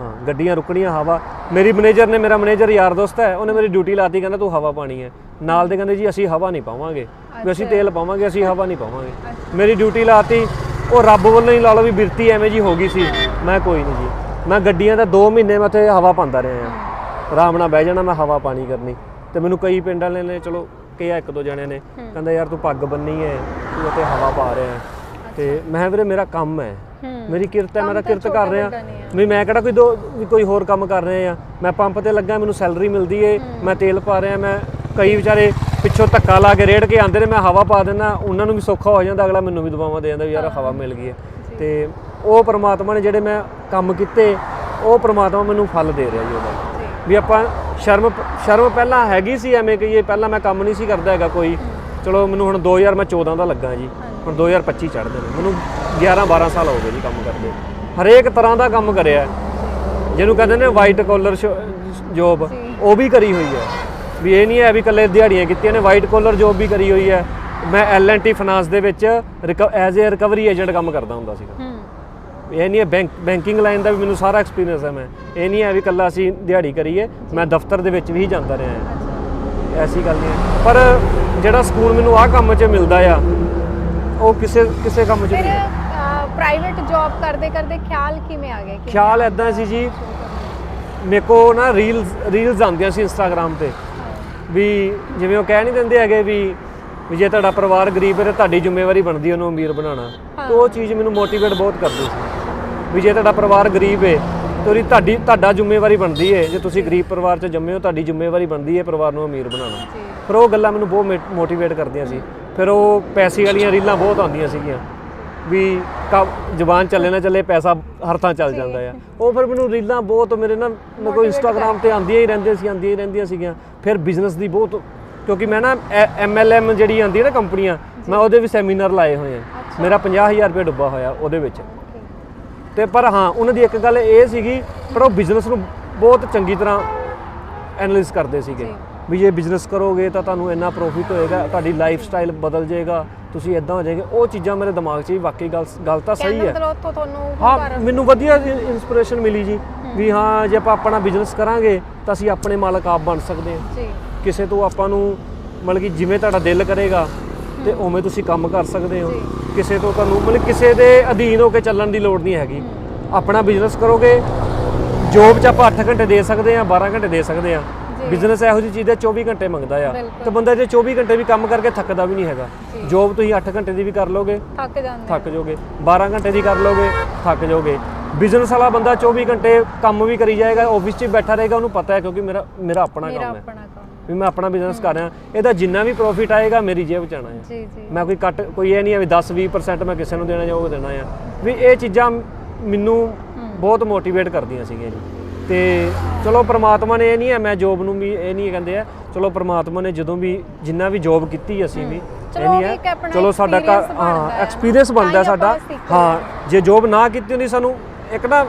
ਹਾਂ ਗੱਡੀਆਂ ਰੁਕਣੀਆਂ ਹਵਾ। ਮੇਰੀ ਮੈਨੇਜਰ ਨੇ ਮੇਰਾ ਮੈਨੇਜਰ ਯਾਰ ਦੋਸਤ ਹੈ ਉਹਨੇ ਮੇਰੀ ਡਿਊਟੀ ਲਾਤੀ ਕਹਿੰਦਾ ਤੂੰ ਹਵਾ ਪਾਣੀ ਹੈ। ਨਾਲ ਦੇ ਕਹਿੰਦੇ ਜੀ ਅਸੀਂ ਹਵਾ ਨਹੀਂ ਪਾਵਾਂਗੇ। ਵੀ ਅਸੀਂ ਤੇਲ ਪਾਵਾਂਗੇ ਅਸੀਂ ਹਵਾ ਨਹੀਂ ਪਾਵਾਂਗੇ। ਮੇਰੀ ਡਿਊਟੀ ਲਾਤੀ ਉਹ ਰੱਬ ਵੱਲੋਂ ਹੀ ਲਾ ਲਓ ਵੀ ਬਿਰਤੀ ਐਵੇਂ ਜੀ ਹੋ ਗਈ ਸੀ। ਮੈਂ ਕੋਈ ਨਹੀਂ ਜੀ। ਮੈਂ ਗੱਡੀਆਂ ਦਾ 2 ਮਹੀਨੇ ਮੈਂ ਉੱਥੇ ਹਵਾ ਪਾਉਂਦਾ ਰਿਹਾ ਆ ਆਰਾਮ ਨਾਲ ਬਹਿ ਜਾਣਾ ਮੈਂ ਹਵਾ ਪਾਣੀ ਕਰਨੀ। ਤੇ ਮੈਨੂੰ ਕਈ ਪਿੰਡ ਵਾਲਿਆਂ ਨੇ ਚਲੋ ਕਿਹਾ ਇੱਕ ਦੋ ਜਣਿਆਂ ਨੇ ਕਹਿੰਦਾ ਯਾਰ ਤੂੰ ਪੱਗ ਬੰਨੀ ਹੈ ਤੂੰ ਉੱਥੇ ਹਵਾ ਪਾ ਰਿਹਾ ਹੈ। ਤੇ ਮੈਂ ਵੀਰੇ ਮੇਰਾ ਕੰਮ ਹੂੰ। ਮੇਰੀ ਕਿਰਤ ਹੈ ਮੇਰਾ ਕਿਰਤ ਕਰ ਰਿਹਾ। ਵੀ ਮੈਂ ਕਿਹੜਾ ਕੋਈ ਦੋ ਵੀ ਕੋਈ ਹੋਰ ਕੰਮ ਕਰ ਰਿਹਾ ਆ। ਮੈਂ ਪੰਪ ਤੇ ਲੱਗਾ ਮੈਨੂੰ ਸੈਲਰੀ ਮਿਲਦੀ ਏ ਮੈਂ ਤੇਲ ਪਾ ਰਿਹਾ ਮੈਂ ਕਈ ਵਿਚਾਰੇ ਪਿੱਛੋਂ ਧੱਕਾ ਲਾ ਕੇ ਰੇੜ ਕੇ ਆਉਂਦੇ ਨੇ ਮੈਂ ਹਵਾ ਪਾ ਦਿੰਦਾ ਉਹਨਾਂ ਨੂੰ ਵੀ ਸੌਖਾ ਹੋ ਜਾਂਦਾ ਅਗਲਾ ਮੈਨੂੰ ਵੀ ਦਵਾਵਾਂ ਦੇ ਜਾਂਦਾ ਵੀ ਯਾਰ ਹਵਾ ਮਿਲ ਗਈ ਹੈ ਤੇ ਉਹ ਪ੍ਰਮਾਤਮਾ ਨੇ ਜਿਹੜੇ ਮੈਂ ਕੰਮ ਕੀਤੇ ਉਹ ਪ੍ਰਮਾਤਮਾ ਮੈਨੂੰ ਫਲ ਦੇ ਰਿਹਾ ਜੀ ਉਹਦਾ। ਵੀ ਆਪਾਂ ਸ਼ਰਮ ਸ਼ਰਮ ਪਹਿਲਾਂ ਹੈਗੀ ਸੀ ਐਵੇਂ ਕਹੀਏ ਪਹਿਲਾਂ ਮੈਂ ਕੰਮ ਨਹੀਂ ਸੀ ਕਰਦਾ ਹੈਗਾ ਕੋਈ। ਚਲੋ ਮੈਨੂੰ ਹੁਣ 2000 ਮੈਂ 14 ਦਾ ਲੱਗਾ ਜੀ। ਹੁਣ 2025 ਚੜ੍ਹਦੇ ਨੇ। ਮੈਨੂੰ 11 12 ਸਾਲ ਹੋ ਗਏ ਜੀ ਕੰਮ ਕਰਦੇ ਹਰੇਕ ਤਰ੍ਹਾਂ ਦਾ ਕੰਮ ਕਰਿਆ। ਜਿਹਨੂੰ ਕਹਿੰਦੇ ਨੇ ਵਾਈਟ ਕਾਲਰ ਜੋਬ ਉਹ ਵੀ ਕਰੀ ਹੋਈ ਹੈ। ਵੀ ਇਹ ਨਹੀਂ ਹੈ ਵੀ ਇਕੱਲੇ ਦਿਹਾੜੀਆਂ ਕੀਤੀਆਂ ਨੇ ਵਾਈਟ ਕਾਲਰ ਜੋਬ ਵੀ ਕਰੀ ਹੋਈ ਹੈ। ਮੈਂ ਐਲ&ਟੀ ਫਾਈਨਾਂਸ ਦੇ ਵਿੱਚ ਐਜ਼ ਅ ਰਿਕਵਰੀ ਏਜੰਟ ਕੰਮ ਕਰਦਾ ਹੁੰਦਾ ਸੀਗਾ। ਇਹ ਨਹੀਂ ਹੈ ਬੈਂਕ ਬੈਂਕਿੰਗ ਲਾਈਨ ਦਾ ਵੀ ਮੈਨੂੰ ਸਾਰਾ ਐਕਸਪੀਰੀਅੰਸ ਹੈ ਮੈਂ। ਇਹ ਨਹੀਂ ਹੈ ਵੀ ਇਕੱਲਾ ਅਸੀਂ ਦਿਹਾੜੀ ਕਰੀਏ ਮੈਂ ਦਫ਼ਤਰ ਦੇ ਵਿੱਚ ਵੀ ਜਾਂਦਾ ਰਿਹਾ। ਐਸੀ ਗੱਲ ਨਹੀਂ ਹੈ। ਪਰ ਜਿਹੜਾ ਸਕੂਨ ਮੈਨੂੰ ਆਹ ਕੰਮ 'ਚ ਮਿਲਦਾ ਆ ਉਹ ਕਿਸੇ ਕਿਸੇ ਕੰਮ 'ਚ ਫਿਰ ਨਹੀਂ। ਪ੍ਰਾਈਵੇਟ ਜੌਬ ਕਰਦੇ ਕਰਦੇ ਖਿਆਲ ਕਿਵੇਂ ਆ ਗਿਆ? ਕਿ ਖਿਆਲ ਐਦਾਂ ਸੀ ਜੀ ਮੇਰੇ ਕੋ ਨਾ ਰੀਲਸ ਰੀਲਸ ਆਉਂਦੀਆਂ ਸੀ ਇੰਸਟਾਗ੍ਰam ਤੇ। ਵੀ ਜਿਵੇਂ ਉਹ ਕਹਿ ਨਹੀਂ ਦਿੰਦੇ ਹੈਗੇ ਵੀ ਵੀ ਜੇ ਤੁਹਾਡਾ ਪਰਿਵਾਰ ਗਰੀਬ ਹੈ ਤਾਂ ਤੁਹਾਡੀ ਜ਼ਿੰਮੇਵਾਰੀ ਬਣਦੀ ਹੈ ਉਹਨੂੰ ਅਮੀਰ ਬਣਾਉਣਾ। ਤੇ ਉਹ ਚੀਜ਼ ਮੈਨੂੰ ਮੋਟੀਵੇਟ ਬਹੁਤ ਕਰਦੀ ਸੀ। ਵੀ ਜੇ ਤੁਹਾਡਾ ਪਰਿਵਾਰ ਗਰੀਬ ਹੈ ਤੇ ਉਹਦੀ ਤੁਹਾਡੀ ਤੁਹਾਡਾ ਜ਼ਿੰਮੇਵਾਰੀ ਬਣਦੀ ਹੈ। ਜੇ ਤੁਸੀਂ ਗਰੀਬ ਪਰਿਵਾਰ 'ਚ ਜੰਮੇ ਹੋ ਤੁਹਾਡੀ ਜ਼ਿੰਮੇਵਾਰੀ ਬਣਦੀ ਹੈ ਪਰਿਵਾਰ ਨੂੰ ਅਮੀਰ ਬਣਾਉਣਾ। ਜੀ। ਫਿਰ ਉਹ ਗੱਲਾਂ ਮੈਨੂੰ ਬਹੁਤ ਮੋਟੀਵੇਟ ਕਰਦੀਆਂ ਸੀ। ਫਿਰ ਉਹ ਪੈਸੇ ਵਾਲੀਆਂ ਰੀਲਾਂ ਬਹੁਤ ਆਉਂਦੀਆਂ ਸੀਗੀਆਂ। ਵੀ ਜ਼ੁਬਾਨ ਚੱਲੇ ਨਾ ਚੱਲੇ ਪੈਸਾ ਹਰ ਥਾਂ ਚੱਲ ਜਾਂਦਾ ਆ। ਉਹ ਫਿਰ ਮੈਨੂੰ ਰੀਲਾਂ ਬਹੁਤ ਮੇਰੇ ਨਾਲ ਮੇਰੇ ਕੋਲ ਇੰਸਟਾਗ੍ਰam ਤੇ ਆਉਂਦੀਆਂ ਹੀ ਰਹਿੰਦੀਆਂ ਸੀ ਆਉਂਦੀਆਂ ਹੀ ਰਹਿੰਦੀਆਂ ਸੀਗੀਆਂ। ਫਿਰ ਬਿਜ਼ਨਸ ਦੀ ਬਹੁਤ ਕਿਉਂਕਿ ਮੈਂ ਨਾ ਐਮਐਲਐਮ ਜਿਹੜੀ ਆਉਂਦੀ ਹੈ ਨਾ ਕੰਪਨੀਆਂ ਮੈਂ ਉਹਦੇ ਵੀ ਸੈਮੀਨਾਰ ਲਾਏ ਹੋਏ ਆ। ਮੇਰਾ 50000 ਰੁਪਏ ਡੁੱਬਾ ਹੋਇਆ ਉਹਦੇ ਵਿੱਚ। ਤੇ ਪਰ ਹਾਂ ਉਹਨਾਂ ਦੀ ਇੱਕ ਗੱਲ ਇਹ ਸੀਗੀ ਪਰ ਉਹ ਬਿਜ਼ਨਸ ਨੂੰ ਬਹੁਤ ਚੰਗੀ ਤਰ੍ਹਾਂ ਐਨਾਲਿਸ ਕਰਦੇ ਸੀਗੇ। ਵੀ ਜੇ ਬਿਜ਼ਨਸ ਕਰੋਗੇ ਤਾਂ ਤੁਹਾਨੂੰ ਇੰਨਾ ਪ੍ਰੋਫਿਟ ਹੋਏਗਾ ਤੁਹਾਡੀ ਲਾਈਫ ਸਟਾਈਲ ਬਦਲ ਜਾਏਗਾ ਤੁਸੀਂ ਇਦਾਂ ਹੋ ਜਾਏਗੇ। ਉਹ ਚੀਜ਼ਾਂ ਮੇਰੇ ਦਿਮਾਗ 'ਚ ਵੀ ਵਾਕਈ ਗੱਲ ਗੱਲ ਤਾਂ ਸਹੀ ਹੈ। ਹਾਂ ਮੈਨੂੰ ਵਧੀਆ ਇਨਸਪੀਰੇਸ਼ਨ ਮਿਲੀ ਜੀ ਵੀ ਹਾਂ ਜੇ ਆਪਾਂ ਆਪਣਾ ਬਿਜ਼ਨਸ ਕਰਾਂਗੇ ਤਾਂ ਅਸੀਂ ਆਪਣੇ ਮਾਲਕ ਆਪ ਬਣ ਸਕਦੇ ਹਾਂ। ਜੀ। ਕਿਸੇ ਤੋਂ ਆਪਾਂ ਨੂੰ ਮਤਲਬ ਕਿ ਜਿਵੇਂ ਤੁਹਾਡਾ ਦਿਲ ਕਰੇਗਾ ਤੇ ਉਵੇਂ ਤੁਸੀਂ ਕੰਮ ਕਰ ਸਕਦੇ ਹੋ। ਕਿਸੇ ਤੋਂ ਤੁਹਾਨੂੰ ਮਤਲਬ ਕਿਸੇ ਦੇ ਅਧੀਨ ਹੋ ਕੇ ਚੱਲਣ ਦੀ ਲੋੜ ਨਹੀਂ ਹੈਗੀ। ਆਪਣਾ ਬਿਜ਼ਨਸ ਕਰੋਗੇ ਜੋਬ 'ਚ ਆਪਾਂ 8 ਘੰਟੇ ਦੇ ਸਕਦੇ ਹਾਂ 12 ਘੰਟੇ ਦੇ ਸਕਦੇ ਹਾਂ। ਜੀ। ਬਿਜ਼ਨਸ ਇਹੋ ਜਿਹੀ ਚੀਜ਼ ਹੈ 24 ਘੰਟੇ ਮੰਗਦਾ ਆ। ਬਿਲਕੁਲ। ਤੇ ਬੰਦਾ ਜੇ 24 ਘੰਟੇ ਵੀ ਕੰਮ ਕਰਕੇ ਥੱਕਦਾ ਵੀ ਨਹੀਂ ਹੈਗਾ। ਜੀ। ਜੋਬ ਤੁਸੀਂ 8 ਘੰਟੇ ਦੀ ਵੀ ਕਰ ਲੋਗੇ ਥੱਕ ਜਾਂਦੇ ਥੱਕ ਜਾਓਗੇ। 12 ਘੰਟੇ ਦੀ ਕਰ ਲੋਗੇ ਥੱਕ ਜਾਓਗੇ। ਬਿਜ਼ਨਸ ਵਾਲਾ ਬੰਦਾ 24 ਘੰਟੇ ਕੰਮ ਵੀ ਕਰੀ ਜਾਏਗਾ ਆਫਿਸ 'ਚ ਬੈਠਾ ਰਹੇਗਾ ਉਹਨੂੰ ਪਤਾ ਹੈ ਕਿਉਂਕਿ ਮੇਰਾ ਮੇਰਾ ਆਪਣਾ ਮੇਰਾ ਕੰਮ ਹੈ। ਆਪਣਾ ਕੰਮ ਵੀ ਮੈਂ ਆਪਣਾ ਬਿਜ਼ਨਸ ਕਰ ਰਿਹਾ। ਇਹਦਾ ਜਿੰਨਾ ਵੀ ਪ੍ਰੋਫਿਟ ਆਏਗਾ ਮੇਰੀ ਜੇਬ ਚ ਆਣਾ ਹੈ ਜੀ ਜੀ। ਮੈਂ ਕੋਈ ਕੱਟ ਕੋਈ ਇਹ ਨਹੀਂ ਹੈ ਵੀ 10 20% ਮੈਂ ਕਿਸੇ ਨੂੰ ਦੇਣਾ ਜਾਂ ਉਹ ਦੇਣਾ ਆ। ਵੀ ਇਹ ਚੀਜ਼ਾਂ ਮੈਨੂੰ ਬਹੁਤ ਮੋਟੀਵੇਟ ਕਰਦੀਆਂ ਸੀਗੀਆਂ ਜੀ। ਤੇ ਚਲੋ ਪ੍ਰਮਾਤਮਾ ਨੇ ਇਹ ਨਹੀਂ ਹੈ ਮੈਂ ਜੋਬ ਨੂੰ ਵੀ ਇਹ ਨਹੀਂ ਕਹਿੰਦੇ ਆ ਚਲੋ ਪ੍ਰਮਾਤਮਾ ਨੇ ਜਦੋਂ ਵੀ ਜਿੰਨਾ ਵੀ ਜੋਬ ਕੀਤੀ ਅਸੀਂ ਵੀ ਇਹ ਨਹੀਂ ਹੈ। ਚਲੋ ਸਾਡਾ ਹਾਂ। ਐਕਸਪੀਰੀਅੰਸ ਬਣਦਾ ਸਾਡਾ। ਹਾਂ ਜੇ ਜੋਬ ਨਾ ਕੀਤੀ ਹੁੰਦੀ ਸਾਨੂੰ ਇੱਕ ਨਾ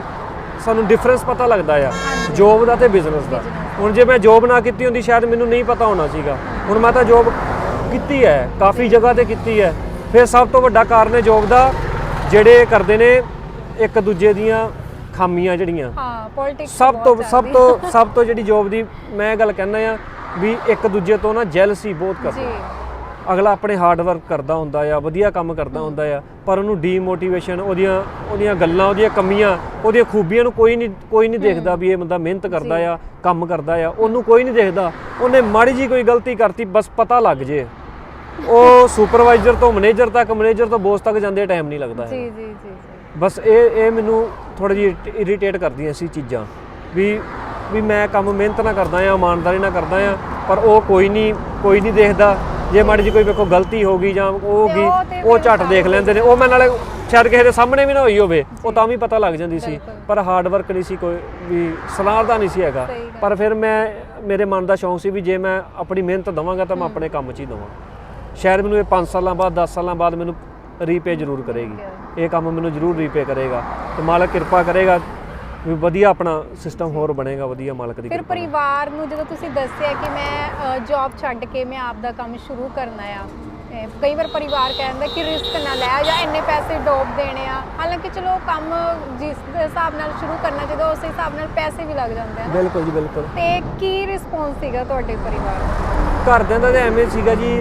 ਸਾਨੂੰ ਡਿਫਰੈਂਸ ਪਤਾ ਲੱਗਦਾ ਆ ਜੋਬ ਦਾ ਤੇ ਬਿਜ਼ਨਸ ਦਾ। ਹੁਣ ਜੇ ਮੈਂ ਜੋਬ ਨਾ ਕੀਤੀ ਹੁੰਦੀ ਸ਼ਾਇਦ ਮੈਨੂੰ ਨਹੀਂ ਪਤਾ ਹੋਣਾ ਸੀਗਾ। ਹੁਣ ਮੈਂ ਤਾਂ ਜੋਬ ਕੀਤੀ ਹੈ ਕਾਫੀ ਜਗ੍ਹਾ ਤੇ ਕੀਤੀ ਹੈ। ਫਿਰ ਸਭ ਤੋਂ ਵੱਡਾ ਕਾਰਨ ਹੈ ਜੋਬ ਦਾ ਜਿਹੜੇ ਕਰਦੇ ਨੇ ਇੱਕ ਦੂਜੇ ਦੀਆਂ ਖਾਮੀਆਂ ਜਿਹੜੀਆਂ। ਹਾਂ ਪੋਲਿਟਿਕਸ ਸਭ ਤੋਂ ਸਭ ਤੋਂ ਸਭ ਤੋਂ ਜਿਹੜੀ ਜੋਬ ਦੀ ਮੈਂ ਗੱਲ ਕਹਿਣਾ ਆ ਵੀ ਇੱਕ ਦੂਜੇ ਤੋਂ ਨਾ ਜੈਲਸੀ ਬਹੁਤ ਕਰਦੇ। ਜੀ। ਅਗਲਾ ਆਪਣੇ ਹਾਰਡ ਵਰਕ ਕਰਦਾ ਹੁੰਦਾ ਆ ਵਧੀਆ ਕੰਮ ਕਰਦਾ ਹੁੰਦਾ ਆ ਪਰ ਉਹਨੂੰ ਡੀਮੋਟੀਵੇਸ਼ਨ ਉਹਦੀਆਂ ਉਹਦੀਆਂ ਗੱਲਾਂ ਉਹਦੀਆਂ ਕਮੀਆਂ ਉਹਦੀਆਂ ਖੂਬੀਆਂ ਨੂੰ ਕੋਈ ਨਹੀਂ ਕੋਈ ਨਹੀਂ ਦੇਖਦਾ ਵੀ ਇਹ ਬੰਦਾ ਮਿਹਨਤ ਕਰਦਾ ਆ ਕੰਮ ਕਰਦਾ ਆ ਉਹਨੂੰ ਕੋਈ ਨਹੀਂ ਦੇਖਦਾ। ਉਹਨੇ ਮਾੜੀ ਜੀ ਕੋਈ ਗਲਤੀ ਕਰਤੀ ਬਸ ਪਤਾ ਲੱਗ ਜੇ। ਉਹ ਸੁਪਰਵਾਈਜ਼ਰ ਤੋਂ ਮੈਨੇਜਰ ਤੱਕ ਮੈਨੇਜਰ ਤੋਂ ਬੋਸ ਤੱਕ ਜਾਂਦੇ ਟਾਈਮ ਨਹੀਂ ਲੱਗਦਾ ਹੈ ਜੀ ਜੀ ਜੀ ਜੀ। ਬਸ ਇਹ ਇਹ ਮੈਨੂੰ ਥੋੜੀ ਜਿਹੀ ਇਰੀਟੇਟ ਕਰਦੀਆਂ ਸੀ ਚੀਜ਼ਾਂ। ਵੀ ਵੀ ਮੈਂ ਕੰਮ ਮਿਹਨਤ ਨਾਲ ਕਰਦਾ ਆ ਇਮਾਨਦਾਰੀ ਨਾਲ ਕਰਦਾ ਆ ਪਰ ਉਹ ਕੋਈ ਨਹੀਂ ਕੋਈ ਨਹੀਂ ਦੇਖਦਾ। ਜੇ ਮਾੜੀ ਜੀ ਕੋਈ ਵੇਖੋ ਗਲਤੀ ਹੋ ਗਈ ਜਾਂ ਉਹ ਹੋ ਗਈ ਉਹ ਝੱਟ ਦੇਖ ਲੈਂਦੇ ਨੇ। ਉਹ ਮੈਂ ਨਾਲੇ ਸ਼ਾਇਦ ਕਿਸੇ ਦੇ ਸਾਹਮਣੇ ਵੀ ਨਾ ਹੋਈ ਹੋਵੇ ਉਹ ਤਾਂ ਵੀ ਪਤਾ ਲੱਗ ਜਾਂਦੀ ਸੀ। ਪਰ ਹਾਰਡ ਵਰਕ ਨਹੀਂ ਸੀ ਕੋਈ ਵੀ ਸਲਾਹ ਦਾ ਨਹੀਂ ਸੀ ਹੈਗਾ। ਪਰ ਫਿਰ ਮੈਂ ਮੇਰੇ ਮਨ ਦਾ ਸ਼ੌਂਕ ਸੀ ਵੀ ਜੇ ਮੈਂ ਆਪਣੀ ਮਿਹਨਤ ਦਵਾਂਗਾ ਤਾਂ ਮੈਂ ਆਪਣੇ ਕੰਮ 'ਚ ਹੀ ਦਵਾਂ। ਸ਼ਾਇਦ ਮੈਨੂੰ ਇਹ 5 ਸਾਲਾਂ ਬਾਅਦ 10 ਸਾਲਾਂ ਬਾਅਦ ਮੈਨੂੰ ਰੀਪੇ ਜ਼ਰੂਰ ਕਰੇਗੀ। ਇਹ ਕੰਮ ਮੈਨੂੰ ਜ਼ਰੂਰ ਰੀਪੇ ਕਰੇਗਾ ਤੇ ਮਾਲਕ ਕਿਰਪਾ ਕਰੇਗਾ ਵੀ ਵਧੀਆ ਆਪਣਾ ਸਿਸਟਮ ਹੋਰ ਬਣੇਗਾ ਵਧੀਆ ਮਾਲਕ ਦੀ ਫਿਰ ਕਿਰਪਾ ਨਾਲ। ਪਰਿਵਾਰ ਨੂੰ ਜਦੋਂ ਤੁਸੀਂ ਦੱਸਿਆ ਕਿ ਮੈਂ ਜੌਬ ਛੱਡ ਕੇ ਮੈਂ ਆਪ ਦਾ ਕੰਮ ਸ਼ੁਰੂ ਕਰਨਾ ਆ ਕਈ ਵਾਰ ਪਰਿਵਾਰ ਕਹਿੰਦਾ ਕਿ ਰਿਸਕ ਨਾ ਲੈ ਜਾਂ ਇੰਨੇ ਪੈਸੇ ਡੋਬ ਦੇਣੇ ਆ ਹਾਲਾਂਕਿ ਚਲੋ ਕੰਮ ਜਿਸ ਦੇ ਹਿਸਾਬ ਨਾਲ ਸ਼ੁਰੂ ਕਰਨਾ ਚਾਹੀਦਾ ਉਸ ਹਿਸਾਬ ਨਾਲ ਪੈਸੇ ਵੀ ਲੱਗ ਜਾਂਦੇ ਆ ਨਾ। ਬਿਲਕੁਲ ਜੀ ਬਿਲਕੁਲ ਤੇ ਕੀ ਰਿਸਪੌਂਸ ਸੀਗਾ ਤੁਹਾਡੇ ਪਰਿਵਾਰ ਦਾ ਘਰਦਿਆਂ ਦਾ ਤਾਂ ਐਵੇਂ ਸੀਗਾ ਜੀ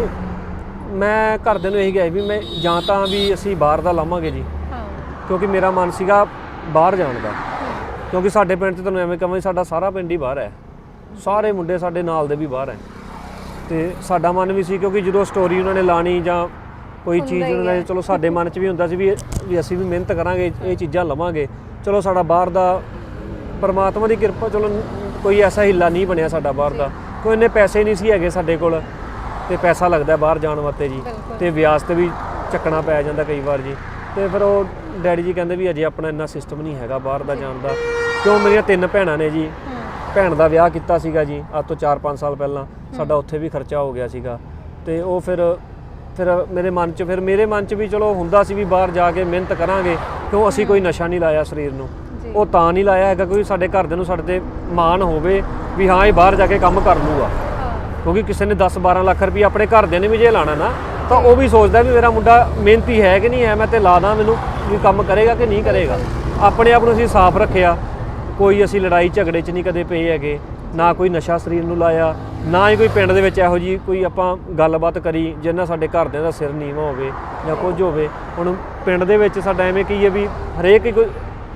ਮੈਂ ਘਰਦਿਆਂ ਨੂੰ ਇਹੀ ਕਿਹਾ ਵੀ ਮੈਂ ਜਾਂ ਤਾਂ ਵੀ ਅਸੀਂ ਬਾਹਰ ਦਾ ਲਾਵਾਂਗੇ ਜੀ। ਹਾਂ। ਕਿਉਂਕਿ ਮੇਰਾ ਮਨ ਸੀਗਾ ਬਾਹਰ ਜਾਣ ਦਾ। ਕਿਉਂਕਿ ਸਾਡੇ ਪਿੰਡ 'ਚ ਤੁਹਾਨੂੰ ਐਵੇਂ ਕਹਾਂ ਵੀ ਸਾਡਾ ਸਾਰਾ ਪਿੰਡ ਹੀ ਬਾਹਰ ਹੈ। ਸਾਰੇ ਮੁੰਡੇ ਸਾਡੇ ਨਾਲ ਦੇ ਵੀ ਬਾਹਰ ਹੈ। ਤੇ ਸਾਡਾ ਮਨ ਵੀ ਸੀ ਕਿਉਂਕਿ ਜਦੋਂ ਸਟੋਰੀ ਉਹਨਾਂ ਨੇ ਲਾਣੀ ਜਾਂ ਕੋਈ ਚੀਜ਼ ਉਹਨਾਂ ਨੇ। ਚਲੋ ਸਾਡੇ ਮਨ 'ਚ ਵੀ ਹੁੰਦਾ ਸੀ ਵੀ ਵੀ ਅਸੀਂ ਵੀ ਮਿਹਨਤ ਕਰਾਂਗੇ ਇਹ ਚੀਜ਼ਾਂ ਲਵਾਂਗੇ। ਚਲੋ ਸਾਡਾ ਬਾਹਰ ਦਾ ਪਰਮਾਤਮਾ ਦੀ ਕਿਰਪਾ ਚਲੋ ਕੋਈ ਐਸਾ ਹਿੱਲਾ ਨਹੀਂ ਬਣਿਆ ਸਾਡਾ ਬਾਹਰ ਦਾ। ਕੋਈ ਇੰਨੇ ਪੈਸੇ ਨਹੀਂ ਸੀ ਹੈਗੇ ਸਾਡੇ ਕੋਲ। ਤੇ ਪੈਸਾ ਲੱਗਦਾ ਬਾਹਰ ਜਾਣ ਵਾਸਤੇ ਜੀ। ਬਿਲਕੁਲ। ਤੇ ਵਿਆਜ ਤੇ ਵੀ ਚੱਕਣਾ ਪੈ ਜਾਂਦਾ ਕਈ ਵਾਰ ਜੀ। ਤੇ ਫਿਰ ਉਹ ਡੈਡੀ ਜੀ ਕਹਿੰਦੇ ਵੀ ਅਜੇ ਆਪਣਾ ਇੰਨਾ ਸਿਸਟਮ ਨਹੀਂ ਹੈਗਾ ਬਾਹਰ ਦਾ ਜਾਣ ਦਾ। ਕਿਉਂ ਮੇਰੀਆਂ ਤਿੰਨ ਭੈਣਾਂ ਨੇ ਜੀ। ਭੈਣ ਦਾ ਵਿਆਹ ਕੀਤਾ ਸੀਗਾ ਜੀ ਅੱਜ ਤੋਂ 4-5 ਸਾਲ ਪਹਿਲਾਂ। ਸਾਡਾ ਉੱਥੇ ਵੀ ਖਰਚਾ ਹੋ ਗਿਆ ਸੀਗਾ। ਤੇ ਉਹ ਫਿਰ ਫਿਰ ਮੇਰੇ ਮਨ 'ਚ ਫਿਰ ਮੇਰੇ ਮਨ 'ਚ ਵੀ ਚਲੋ ਹੁੰਦਾ ਸੀ ਵੀ ਬਾਹਰ ਜਾ ਕੇ ਮਿਹਨਤ ਕਰਾਂਗੇ। ਕਿਉਂ ਅਸੀਂ ਕੋਈ ਨਸ਼ਾ ਨਹੀਂ ਲਾਇਆ ਸਰੀਰ ਨੂੰ। ਜੀ। ਉਹ ਤਾਂ ਨਹੀਂ ਲਾਇਆ ਹੈਗਾ ਕਿਉਂਕਿ ਸਾਡੇ ਘਰਦਿਆਂ ਨੂੰ ਸਾਡੇ ਤੇ ਮਾਣ ਹੋਵੇ ਵੀ ਹਾਂ ਇਹ ਬਾਹਰ ਜਾ ਕੇ ਕੰਮ ਕਰ ਲੂਗਾ। ਕਿਉਂਕਿ ਕਿਸੇ ਨੇ 10-12 ਲੱਖ ਰੁਪਏ ਆਪਣੇ ਘਰਦਿਆਂ ਨੇ ਵੀ ਜੇ ਲਾਣਾ ਨਾ, ਤਾਂ ਉਹ ਵੀ ਸੋਚਦਾ ਵੀ ਮੇਰਾ ਮੁੰਡਾ ਮਿਹਨਤੀ ਹੈ ਕਿ ਨਹੀਂ ਹੈ, ਮੈਂ ਤੇ ਲਾਦਾ ਮੈਨੂੰ ਵੀ ਕੰਮ ਕਰੇਗਾ ਕਿ ਨਹੀਂ ਕਰੇਗਾ। ਆਪਣੇ ਆਪ ਨੂੰ ਅਸੀਂ ਸਾਫ਼ ਰੱਖਿਆ। ਕੋਈ ਅਸੀਂ ਲੜਾਈ ਝਗੜੇ 'ਚ ਨਹੀਂ ਕਦੇ ਪਏ ਹੈਗੇ, ਨਾ ਕੋਈ ਨਸ਼ਾ ਸਰੀਰ ਨੂੰ ਲਾਇਆ, ਨਾ ਹੀ ਕੋਈ ਪਿੰਡ ਦੇ ਵਿੱਚ ਇਹੋ ਜੀ ਕੋਈ ਆਪਾਂ ਗੱਲਬਾਤ ਕਰੀ, ਜਿੰਨਾ ਸਾਡੇ ਘਰਦਿਆਂ ਦਾ ਸਿਰ ਨੀਵਾ ਹੋਵੇ ਜਾਂ ਕੁਝ ਹੋਵੇ। ਹੁਣ ਪਿੰਡ ਦੇ ਵਿੱਚ ਸਾਡਾ ਐਵੇਂ ਕੀ ਹੈ ਵੀ ਹਰੇਕ ਹੀ ਕੋਈ,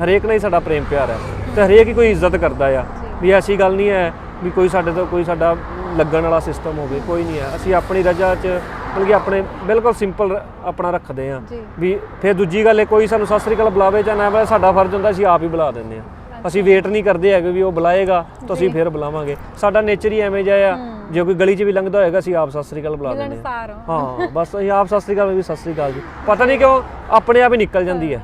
ਹਰੇਕ ਨਾਲ ਹੀ ਸਾਡਾ ਪ੍ਰੇਮ ਪਿਆਰ ਹੈ ਤੇ ਹਰੇਕ ਹੀ ਕੋਈ ਇੱਜ਼ਤ ਕਰਦਾ ਆ। ਵੀ ਐਸੀ ਗੱਲ ਨਹੀਂ ਹੈ ਵੀ ਕੋਈ ਸਾਡੇ ਤੋਂ, ਕੋਈ ਸਾਡਾ ਲੱਗਣ ਵਾਲਾ ਸਿਸਟਮ ਹੋਵੇ ਕੋਈ ਨਹੀਂ ਹੈ। ਅਸੀਂ ਆਪਣੀ ਰਜਾ 'ਚ ਮਤਲਬ ਕਿ ਆਪਣੇ ਬਿਲਕੁਲ ਸਿੰਪਲ ਆਪਣਾ ਰੱਖਦੇ ਆ। ਵੀ ਫਿਰ ਦੂਜੀ ਗੱਲ ਹੈ ਕੋਈ ਸਾਨੂੰ ਸਤਿ ਸ੍ਰੀ ਅਕਾਲ ਬੁਲਾਵੇ ਜਾਂ ਨਾ ਬੁਲਾਵੇ ਸਾਡਾ ਫਰਜ਼ ਹੁੰਦਾ ਅਸੀਂ ਆਪ ਹੀ ਬੁਲਾ ਦਿੰਦੇ ਆ ਅਸੀਂ ਵੇਟ ਨਹੀਂ ਕਰਦੇ ਹੈਗੇ ਵੀ ਉਹ ਬੁਲਾਏਗਾ ਤਾਂ ਅਸੀਂ ਫਿਰ ਬੁਲਾਵਾਂਗੇ। ਸਾਡਾ ਨੇਚਰ ਹੀ ਐਵੇਂ ਜਿਹਾ ਆ ਜੇ ਕੋਈ ਗਲੀ 'ਚ ਵੀ ਲੰਘਦਾ ਹੋਏਗਾ ਅਸੀਂ ਆਪ ਸਤਿ ਸ੍ਰੀ ਅਕਾਲ ਬੁਲਾ ਦਿੰਦੇ ਹੋ। ਹਾਂ। ਬਸ ਅਸੀਂ ਆਪ ਸਤਿ ਸ੍ਰੀ ਅਕਾਲ ਵੀ ਸਤਿ ਸ੍ਰੀ ਅਕਾਲ ਜੀ। ਪਤਾ ਨਹੀਂ ਕਿਉਂ ਆਪਣੇ ਆਪ ਹੀ ਨਿਕਲ ਜਾਂਦੀ ਹੈ।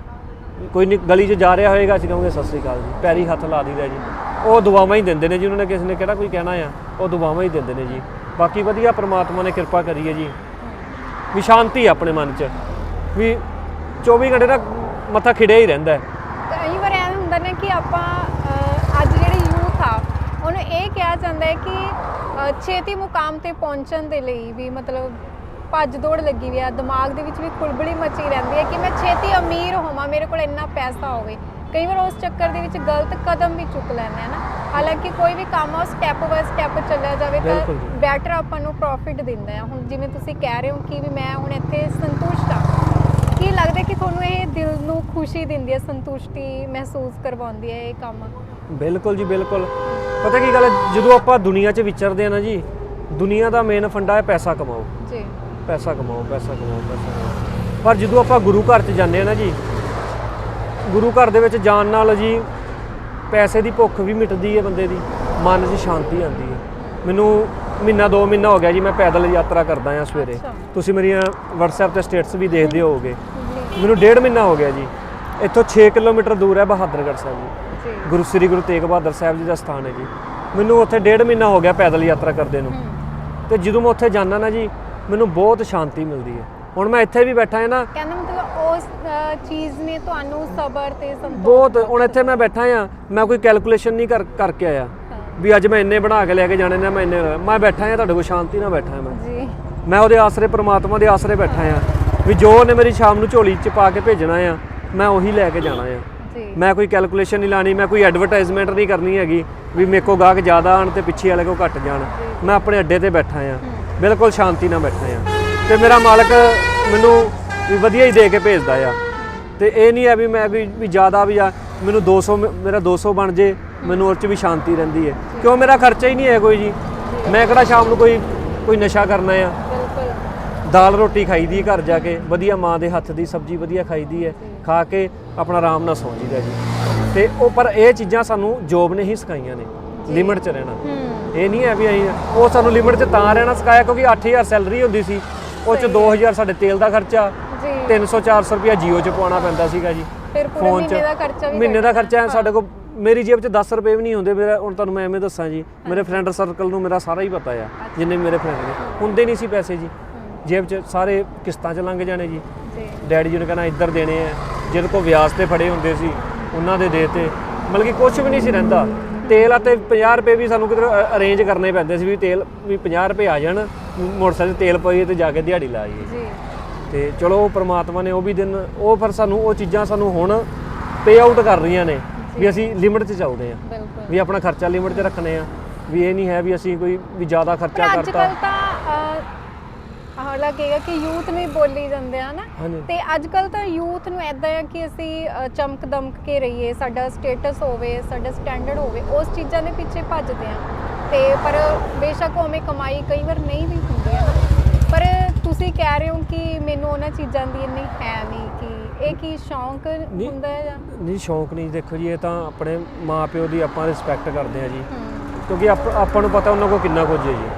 ਕੋਈ ਗਲੀ 'ਚ ਜਾ ਰਿਹਾ ਹੋਏਗਾ ਅਸੀਂ ਕਹਾਂਗੇ ਸਤਿ ਸ੍ਰੀ ਅਕਾਲ ਜੀ। ਪੈਰੀ ਹੱਥ ਲਾ ਦਈਦਾ ਜੀ। ਉਹ ਦੁਆਵਾਂ ਹੀ ਦਿੰਦੇ ਨੇ ਜੀ ਉਹਨਾਂ ਨੇ ਕਿਸੇ ਨੇ ਕਿਹੜਾ ਕੋਈ ਕਹਿਣਾ ਆ ਉਹ ਦੁਆਵਾਂ ਹੀ ਦਿੰਦੇ ਨੇ ਜੀ। ਬਾਕੀ ਵਧੀਆ ਪ੍ਰਮਾਤਮਾ ਨੇ ਕਿਰਪਾ ਕਰੀ ਹੈ ਜੀ। ਵੀ ਸ਼ਾਂਤੀ ਆ ਆਪਣੇ ਮਨ 'ਚ। ਵੀ 24 ਘੰਟੇ ਨਾ ਮੱਥਾ ਖਿੜਿਆ ਹੀ ਰਹਿੰਦਾ ਹੈ। ਕਈ ਵਾਰ ਐਂ ਹੁੰਦਾ ਨਾ ਕਿ ਆਪਾਂ ਅਹ, ਅੱਜ ਜਿਹੜੇ ਯੂਥ ਆ ਉਹਨੂੰ ਇਹ ਕਿਹਾ ਜਾਂਦਾ ਹੈ ਕਿ ਅਹ, ਛੇਤੀ ਮੁਕਾਮ ਤੇ ਪਹੁੰਚਣ ਦੇ ਲਈ ਵੀ ਮਤਲਬ ਭੱਜ ਦੌੜ ਲੱਗੀ ਵੀ ਆ ਦਿਮਾਗ ਦੇ ਵਿੱਚ ਵੀ ਖੁਲਬਲੀ ਮਚੀ ਰਹਿੰਦੀ ਹੈ ਕਿ ਮੈਂ ਛੇਤੀ ਅਮੀਰ ਹੋਵਾਂ ਮੇਰੇ ਕੋਲ ਇੰਨਾ ਪੈਸਾ ਹੋਵੇ। ਕਈ ਵਾਰ ਉਸ ਚੱਕਰ ਦੇ ਵਿੱਚ ਗਲਤ ਕਦਮ ਵੀ ਚੁੱਕ ਲੈਂਦੇ ਆ ਨਾ। ਹਾਲਾਂਕਿ ਕੋਈ ਵੀ ਕੰਮ ਆ ਸਟੈਪ ਬਾਏ ਸਟੈਪ ਚੱਲਿਆ ਜਾਵੇ ਤਾਂ ਬਿਲਕੁਲ ਜੀ। ਬੈਟਰ ਆਪਾਂ ਨੂੰ ਪ੍ਰੋਫਿਟ ਦਿੰਦਾ ਹੈ ਹੁਣ ਜਿਵੇਂ ਤੁਸੀਂ ਕਹਿ ਰਹੇ ਹੋ ਕਿ ਵੀ ਮੈਂ ਹੁਣ ਇੱਥੇ ਸੰਤੁਸ਼ਟ ਹਾਂ। ਕੀ ਲੱਗਦਾ ਕਿ ਤੁਹਾਨੂੰ ਇਹ ਦਿਲ ਨੂੰ ਖੁਸ਼ੀ ਦਿੰਦੀ ਹੈ ਸੰਤੁਸ਼ਟੀ ਮਹਿਸੂਸ ਕਰਵਾਉਂਦੀ ਹੈ ਇਹ ਕੰਮ? ਬਿਲਕੁਲ ਜੀ ਬਿਲਕੁਲ। ਪਤਾ ਕੀ ਗੱਲ ਹੈ ਜਦੋਂ ਆਪਾਂ ਦੁਨੀਆ 'ਚ ਵਿਚਰਦੇ ਆ ਨਾ ਜੀ ਦੁਨੀਆ ਦਾ ਮੇਨ ਫੰਡਾ ਹੈ ਪੈਸਾ ਕਮਾਓ। ਜੀ। ਪੈਸਾ ਕਮਾਓ ਪੈਸਾ ਕਮਾਓ ਪੈਸਾ ਕਮਾਓ। ਪਰ ਜਦੋਂ ਆਪਾਂ ਗੁਰੂ ਘਰ 'ਚ ਜਾਂਦੇ ਆ ਨਾ ਜੀ ਗੁਰੂ ਘਰ ਦੇ ਵਿੱਚ ਜਾਣ ਨਾਲ ਜੀ ਪੈਸੇ ਦੀ ਭੁੱਖ ਵੀ ਮਿਟਦੀ ਹੈ ਬੰਦੇ ਦੀ ਮਨ 'ਚ ਸ਼ਾਂਤੀ ਆਉਂਦੀ ਹੈ। ਮੈਨੂੰ ਮਹੀਨਾ ਦੋ ਮਹੀਨਾ ਹੋ ਗਿਆ ਜੀ ਮੈਂ ਪੈਦਲ ਯਾਤਰਾ ਕਰਦਾ ਆ ਸਵੇਰੇ। ਤੁਸੀਂ ਮੇਰੀਆਂ WhatsApp ਤੇ ਸਟੇਟਸ ਵੀ ਦੇਖਦੇ ਹੋਵੋਗੇ। ਮੈਨੂੰ ਡੇਢ ਮਹੀਨਾ ਹੋ ਗਿਆ ਜੀ। ਇੱਥੋਂ 6 ਕਿਲੋਮੀਟਰ ਦੂਰ ਹੈ ਬਹਾਦਰਗੜ੍ਹ ਸਾਹਿਬ ਜੀ। ਜੀ। ਗੁਰੂ ਸ੍ਰੀ ਗੁਰੂ ਤੇਗ ਬਹਾਦਰ ਸਾਹਿਬ ਜੀ ਦਾ ਸਥਾਨ ਹੈ ਜੀ। ਮੈਨੂੰ ਉੱਥੇ ਡੇਢ ਮਹੀਨਾ ਹੋ ਗਿਆ ਪੈਦਲ ਯਾਤਰਾ ਕਰਦੇ ਨੂੰ। ਤੇ ਜਦੋਂ ਮੈਂ ਉੱਥੇ ਜਾਂਦਾ ਨਾ ਜੀ ਮੈਨੂੰ ਬਹੁਤ ਸ਼ਾਂਤੀ ਮਿਲਦੀ ਹੈ। ਹੁਣ ਮੈਂ ਇੱਥੇ ਵੀ ਬੈਠਾ ਹਾਂ ਨਾ। ਚੀਜ਼ ਨੇ ਤੁਹਾਨੂੰ ਸਬਰ ਤੇ ਸੰਤੋਖ ਬਹੁਤ ਹੁਣ ਇੱਥੇ ਮੈਂ ਬੈਠਾ ਹਾਂ ਮੈਂ ਕੋਈ ਕੈਲਕੂਲੇਸ਼ਨ ਨਹੀਂ ਕਰ ਕਰਕੇ ਆਇਆ। ਵੀ ਅੱਜ ਮੈਂ ਇੰਨੇ ਬਣਾ ਕੇ ਲੈ ਕੇ ਜਾਣੇ ਨੇ ਮੈਂ ਇੰਨੇ ਮੈਂ ਬੈਠਾ ਹਾਂ ਤੁਹਾਡੇ ਕੋਲ ਸ਼ਾਂਤੀ ਨਾਲ ਬੈਠਾ ਹਾਂ ਮੈਂ। ਜੀ। ਮੈਂ ਉਹਦੇ ਆਸਰੇ ਪ੍ਰਮਾਤਮਾ ਦੇ ਆਸਰੇ ਬੈਠਾ ਹਾਂ। ਵੀ ਜੋ ਉਹਨੇ ਮੇਰੀ ਸ਼ਾਮ ਨੂੰ ਝੋਲੀ 'ਚ ਪਾ ਕੇ ਭੇਜਣਾ ਆ ਮੈਂ ਉਹੀ ਲੈ ਕੇ ਜਾਣਾ ਆ। ਮੈਂ ਕੋਈ ਕੈਲਕੂਲੇਸ਼ਨ ਨਹੀਂ ਲਾਣੀ ਮੈਂ ਕੋਈ ਐਡਵਰਟਾਈਜ਼ਮੈਂਟ ਨਹੀਂ ਕਰਨੀ ਹੈਗੀ ਵੀ ਮੇਰੇ ਕੋ ਗਾਹਕ ਜ਼ਿਆਦਾ ਆਣ ਤੇ ਪਿੱਛੇ ਵਾਲੇ ਕੋ ਘੱਟ ਜਾਣ। ਮੈਂ ਆਪਣੇ ਅੱਡੇ ਤੇ ਬੈਠਾ ਆ ਬਿਲਕੁਲ ਸ਼ਾਂਤੀ ਨਾਲ ਬੈਠਾ ਆ ਤੇ ਮੇਰਾ ਮਾਲਕ ਮੈਨੂੰ ਵੀ ਵਧੀਆ ਹੀ ਦੇ ਕੇ ਭੇਜਦਾ ਆ। ਤੇ ਇਹ ਨਹੀਂ ਹੈ ਵੀ ਮੈਂ ਵੀ ਵੀ ਜ਼ਿਆਦਾ ਵੀ ਆ ਮੈਨੂੰ 200 ਮ- ਮੇਰਾ 200 ਬਣ ਜੇ ਮੈਨੂੰ ਉਹ 'ਚ ਵੀ ਸ਼ਾਂਤੀ ਰਹਿੰਦੀ ਹੈ। ਕਿਉਂ ਮੇਰਾ ਖਰਚਾ ਹੀ ਨਹੀਂ ਹੈ ਕੋਈ ਜੀ। ਮੈਂ ਕਿਹੜਾ ਸ਼ਾਮ ਨੂੰ ਕੋਈ ਕੋਈ ਨਸ਼ਾ ਕਰਨਾ ਆ। ਦਾਲ ਰੋਟੀ ਖਾਈਦੀ ਹੈ ਘਰ ਜਾ ਕੇ ਵਧੀਆ ਮਾਂ ਦੇ ਹੱਥ ਦੀ ਸਬਜ਼ੀ ਵਧੀਆ ਖਾਈਦੀ ਹੈ ਖਾ ਕੇ ਆਪਣਾ ਆਰਾਮ ਨਾਲ ਸੌਂ ਜੀਦਾ ਜੀ। ਤੇ ਉਹ ਪਰ ਇਹ ਚੀਜ਼ਾਂ ਸਾਨੂੰ ਜੋਬ ਨੇ ਹੀ ਸਿਖਾਈਆਂ ਨੇ ਲਿਮਿਟ 'ਚ ਰਹਿਣਾ। ਇਹ ਨਹੀਂ ਹੈ ਵੀ ਅਸੀਂ ਉਹ ਸਾਨੂੰ ਲਿਮਿਟ 'ਚ ਤਾਂ ਰਹਿਣਾ ਸਿਖਾਇਆ ਕਿਉਂਕਿ 8000 ਸੈਲਰੀ ਹੁੰਦੀ ਸੀ ਉਹ 'ਚ 2000 ਸਾਡੇ ਤੇਲ ਦਾ ਖਰਚਾ ਜੀ 300 400 ਰੁਪਇਆ ਜੀਓ 'ਚ ਪਵਾਉਣਾ ਪੈਂਦਾ ਸੀਗਾ ਜੀ। ਫਿਰ ਪੂਰੇ ਫੋਨ 'ਚ। ਮਹੀਨੇ ਦਾ ਖਰਚਾ ਵੀ ਮਹੀਨੇ ਦਾ ਖਰਚਾ ਸਾਡੇ ਕੋਲ ਮੇਰੀ ਜੇਬ 'ਚ 10 ਰੁਪਏ ਵੀ ਨਹੀਂ ਹੁੰਦੇ ਮੇਰਾ ਹੁਣ ਤੁਹਾਨੂੰ ਮੈਂ ਐਵੇਂ ਦੱਸਾਂ ਜੀ ਮੇਰੇ ਫਰੈਂਡ ਸਰਕਲ ਨੂੰ ਮੇਰਾ ਸਾਰਾ ਹੀ ਪਤਾ ਆ ਜਿੰਨੇ ਵੀ ਮੇਰੇ ਫਰੈਂਡ ਨੇ। ਹੁੰਦੇ ਨਹੀਂ ਸੀ ਪੈਸੇ ਜੀ। ਜੇਬ 'ਚ ਸਾਰੇ ਕਿਸ਼ਤਾਂ 'ਚ ਲੰਘ ਜਾਣੇ ਜੀ। ਜੀ ਡੈਡੀ ਜੀ ਨੇ ਕਹਿਣਾ ਇੱਧਰ ਦੇਣੇ ਆ। ਜਿਹਦੇ ਕੋਲ ਵਿਆਜ ਤੇ ਫੜੇ ਹੁੰਦੇ ਸੀ ਉਹਨਾਂ ਦੇ ਦੇਤੇ। ਮਤਲਬ ਕਿ ਕੁਝ ਵੀ ਨਹੀਂ ਸੀ ਰਹਿੰਦਾ। ਤੇਲ ਆ ਤੇ 50 ਰੁਪਏ ਵੀ ਸਾਨੂੰ ਕਿਤੇ ਅਰੇਂਜ ਕਰਨੇ ਪੈਂਦੇ ਸੀ ਵੀ ਤੇਲ ਵੀ 50 ਰੁਪਏ ਆ ਜਾਣ। ਮੋਟਰਸਾਈਕਲ 'ਤੇ ਤੇਲ ਪਾਈਏ ਤੇ ਜਾ ਕੇ ਦਿਹਾੜੀ ਲਾਈਏ। ਜੀ। ਤੇ ਚਲੋ ਉਹ ਪ੍ਰਮਾਤਮਾ ਨੇ ਉਹ ਵੀ ਦਿਨ ਉਹ ਫਿਰ ਸਾਨੂੰ ਉਹ ਚੀਜ਼ਾਂ ਸਾਨੂੰ ਹੁਣ ਪੇ ਆਊਟ ਕਰ ਰਹੀਆਂ ਨੇ ਵੀ ਅਸੀਂ ਲਿਮਿਟ 'ਚ ਚੱਲਦੇ ਆ ਵੀ ਆਪਣਾ ਖਰਚਾ ਲਿਮਿਟ 'ਚ ਰੱਖਣੇ ਆ ਵੀ ਇਹ ਨਹੀਂ ਹੈ ਵੀ ਅਸੀਂ ਕੋਈ ਵੀ ਜ਼ਿਆਦਾ ਖਰਚਾ ਪਰ ਅੱਜ ਕਰਤਾ। ਕੱਲ ਤਾਂ ਲੱਗੇਗਾ ਕਿ ਯੂਥ ਨੂੰ ਹੀ ਬੋਲੀ ਜਾਂਦੇ ਆ ਨਾ। ਤੇ ਅੱਜ ਕੱਲ ਤਾਂ ਯੂਥ ਨੂੰ ਐਦਾਂ ਆ ਕਿ ਅਸੀਂ ਚਮਕ ਦਮਕ ਕੇ ਰਹੀਏ ਸਾਡਾ ਸਟੇਟਸ ਹੋਵੇ ਸਾਡਾ ਸਟੈਂਡਰਡ ਹੋਵੇ ਉਸ ਚੀਜ਼ਾਂ ਦੇ ਪਿੱਛੇ ਭੱਜਦੇ ਆ। ਤੇ ਪਰ ਬੇਸ਼ੱਕ ਉਵੇਂ ਕਮਾਈ ਕਈ ਵਾਰ ਨਹੀਂ ਵੀ ਹੁੰਦੀ ਆ ਪਰ ਤੁਸੀਂ ਕਹਿ ਰਹੇ ਹੋ ਕਿ ਮੈਨੂੰ ਉਹਨਾਂ ਚੀਜ਼ਾਂ ਦੀ ਇੰਨੀ ਹੈ ਨਹੀਂ ਕਿ ਇਹ ਕੀ ਸ਼ੌਂਕ ਹੁੰਦਾ ਹੈ ਜਾਂ? ਨਹੀਂ ਸ਼ੌਂਕ ਨਹੀਂ। ਦੇਖੋ ਜੀ ਇਹ ਤਾਂ ਆਪਣੇ ਮਾਪਿਓ ਦੀ ਆਪਾਂ ਰਿਸਪੈਕਟ ਕਰਦੇ ਆ ਜੀ। ਕਿਉਂਕਿ ਆਪ- ਆਪਾਂ ਨੂੰ ਪਤਾ ਉਹਨਾਂ ਕੋਲ ਕਿੰਨਾ ਕੁਝ ਹੈ ਜੀ।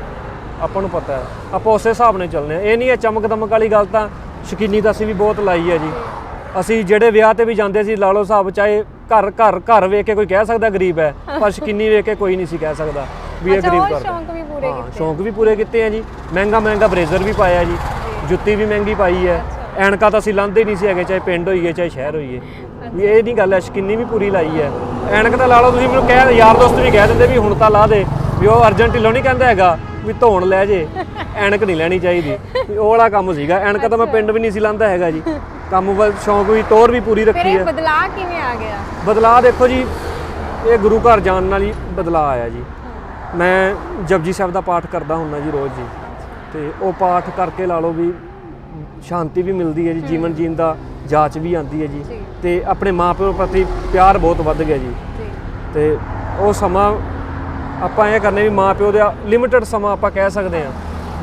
ਆਪਾਂ ਨੂੰ ਪਤਾ ਹੈ। ਆਪਾਂ ਉਸੇ ਹਿਸਾਬ ਨਾਲ ਚੱਲਦੇ ਆ ਇਹ ਨਹੀਂ ਹੈ ਚਮਕ ਦਮਕ ਵਾਲੀ ਗੱਲ ਤਾਂ ਸ਼ਕੀਨੀ ਤਾਂ ਅਸੀਂ ਵੀ ਬਹੁਤ ਲਾਈ ਹੈ ਜੀ। ਅਸੀਂ ਜਿਹੜੇ ਵਿਆਹ ਤੇ ਵੀ ਜਾਂਦੇ ਸੀ ਲਾ ਲਓ ਹਿਸਾਬ ਚਾਹੇ ਘਰ ਘਰ ਘਰ ਵੇਖ ਕੇ ਕੋਈ ਕਹਿ ਸਕਦਾ ਗਰੀਬ ਹੈ ਪਰ [LAUGHS] ਸ਼ਕੀਨੀ ਵੇਖ ਕੇ ਕੋਈ ਨਹੀਂ ਸੀ ਕਹਿ ਸਕਦਾ ਵੀ ਇਹ ਅੱਛਾ, ਗਰੀਬ ਉਹ ਸ਼ੌਂਕ ਵੀ ਪੂਰੇ ਹਾਂ, ਕੀਤੇ ਸ਼ੌਂਕ ਵੀ ਪੂਰੇ ਕੀਤੇ ਆ ਜੀ। ਮਹਿੰਗਾ ਮਹਿੰਗਾ ਬਰੇਜ਼ਰ ਵੀ ਪਾਇਆ ਜੀ। ਜੁੱਤੀ ਵੀ ਮਹਿੰਗੀ ਪਾਈ ਹੈ। ਐਨਕਾਂ ਤਾਂ ਅਸੀਂ ਲਾਂਦੇ ਨਹੀਂ ਸੀ ਹੈਗੇ ਚਾਹੇ ਪਿੰਡ ਹੋਈਏ ਚਾਹੇ ਸ਼ਹਿਰ ਹੋਈਏ। ਵੀ ਇਹ ਨਹੀਂ ਗੱਲ ਹੈ ਸ਼ਕਿੰਨੀ ਵੀ ਪੂਰੀ ਲਾਈ ਹੈ। ਐਨਕ ਤਾਂ ਲਾ ਲਓ ਤੁਸੀਂ ਮੈਨੂੰ ਕਹਿ ਯਾਰ ਦੋਸਤ ਵੀ ਕਹਿ ਦਿੰਦੇ ਵੀ ਹੁਣ ਤਾਂ ਲਾ ਦੇ। ਵੀ ਉਹ ਅਰਜੈਂਟ ਢਿੱਲੋਂ ਨਹੀਂ ਕਹਿੰਦਾ ਹੈਗਾ ਵੀ ਧੋਣ ਲੈ ਜੇ। ਐਨਕ ਨਹੀਂ ਲੈਣੀ ਚਾਹੀਦੀ। ਉਹ ਵਾਲਾ ਕੰਮ ਸੀਗਾ। ਐਨਕ ਤਾਂ ਮੈਂ ਪਿੰਡ ਵੀ ਨਹੀਂ ਸੀ ਲਾਂਦਾ ਹੈਗਾ ਜੀ। ਕੰਮ ਵੱਲ ਸ਼ੌਂਕ ਵੀ ਟੋਰ ਵੀ ਪੂਰੀ ਫਿਰ ਰੱਖੀ ਹੈ। ਬਦਲਾਅ ਕਿਵੇਂ ਆ ਗਿਆ? ਬਦਲਾਅ ਦੇਖੋ ਜੀ ਇਹ ਗੁਰੂ ਘਰ ਜਾਣ ਨਾਲ ਹੀ ਬਦਲਾਅ ਆਇਆ ਜੀ। ਮੈਂ ਜਪਜੀ ਸਾਹਿਬ ਦਾ ਪਾਠ ਕਰਦਾ ਹੁੰਨਾ ਜੀ ਰੋਜ਼ ਜੀ। ਤੇ ਉਹ ਪਾਠ ਕਰਕੇ ਲਾ ਲਓ ਵੀ ਸ਼ਾਂਤੀ ਵੀ ਮਿਲਦੀ ਹੈ ਜੀ ਜੀਵਨ ਜੀਣ ਦਾ ਜਾਚ ਵੀ ਆਉਂਦੀ ਹੈ ਜੀ। ਤੇ ਆਪਣੇ ਮਾਪਿਓ ਪ੍ਰਤੀ ਪਿਆਰ ਬਹੁਤ ਵੱਧ ਗਿਆ ਜੀ। ਤੇ ਉਹ ਸਮਾਂ ਆਪਾਂ ਇਹ ਕਰਨੇ ਵੀ ਮਾਂ ਪਿਓ ਦਾ ਲਿਮਿਟਡ ਸਮਾਂ ਆਪਾਂ ਕਹਿ ਸਕਦੇ ਆ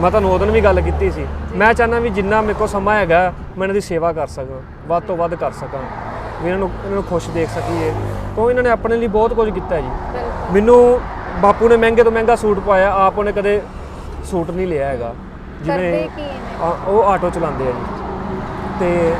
ਮੈਂ ਤੁਹਾਨੂੰ ਉਦੋਂ ਵੀ ਗੱਲ ਕੀਤੀ ਸੀ। ਮੈਂ ਚਾਹੁੰਦਾ ਵੀ ਜਿੰਨਾ ਮੇਰੇ ਕੋਲ ਸਮਾਂ ਹੈਗਾ ਮੈਂ ਇਹਨਾਂ ਦੀ ਸੇਵਾ ਕਰ ਸਕਾਂ ਵੱਧ ਤੋਂ ਵੱਧ ਕਰ ਸਕਾਂ। ਵੀ ਇਹਨਾਂ ਨੂੰ ਇਹਨਾਂ ਨੂੰ ਖੁਸ਼ ਦੇਖ ਸਕੀਏ। ਤੋਂ ਇਹਨਾਂ ਨੇ ਆਪਣੇ ਲਈ ਬਹੁਤ ਕੁਝ ਕੀਤਾ ਜੀ। ਮੈਨੂੰ ਬਾਪੂ ਨੇ ਮਹਿੰਗੇ ਤੋਂ ਮਹਿੰਗਾ ਸੂਟ ਪਾਇਆ ਆਪ ਉਹਨੇ ਕਦੇ ਸੂਟ ਨਹੀਂ ਲਿਆ ਹੈਗਾ। ਕਰਦੇ ਕੀ ਨੇ? ਆ- ਉਹ ਆਟੋ ਚਲਾਉਂਦੇ ਆ ਜੀ। ਤੇ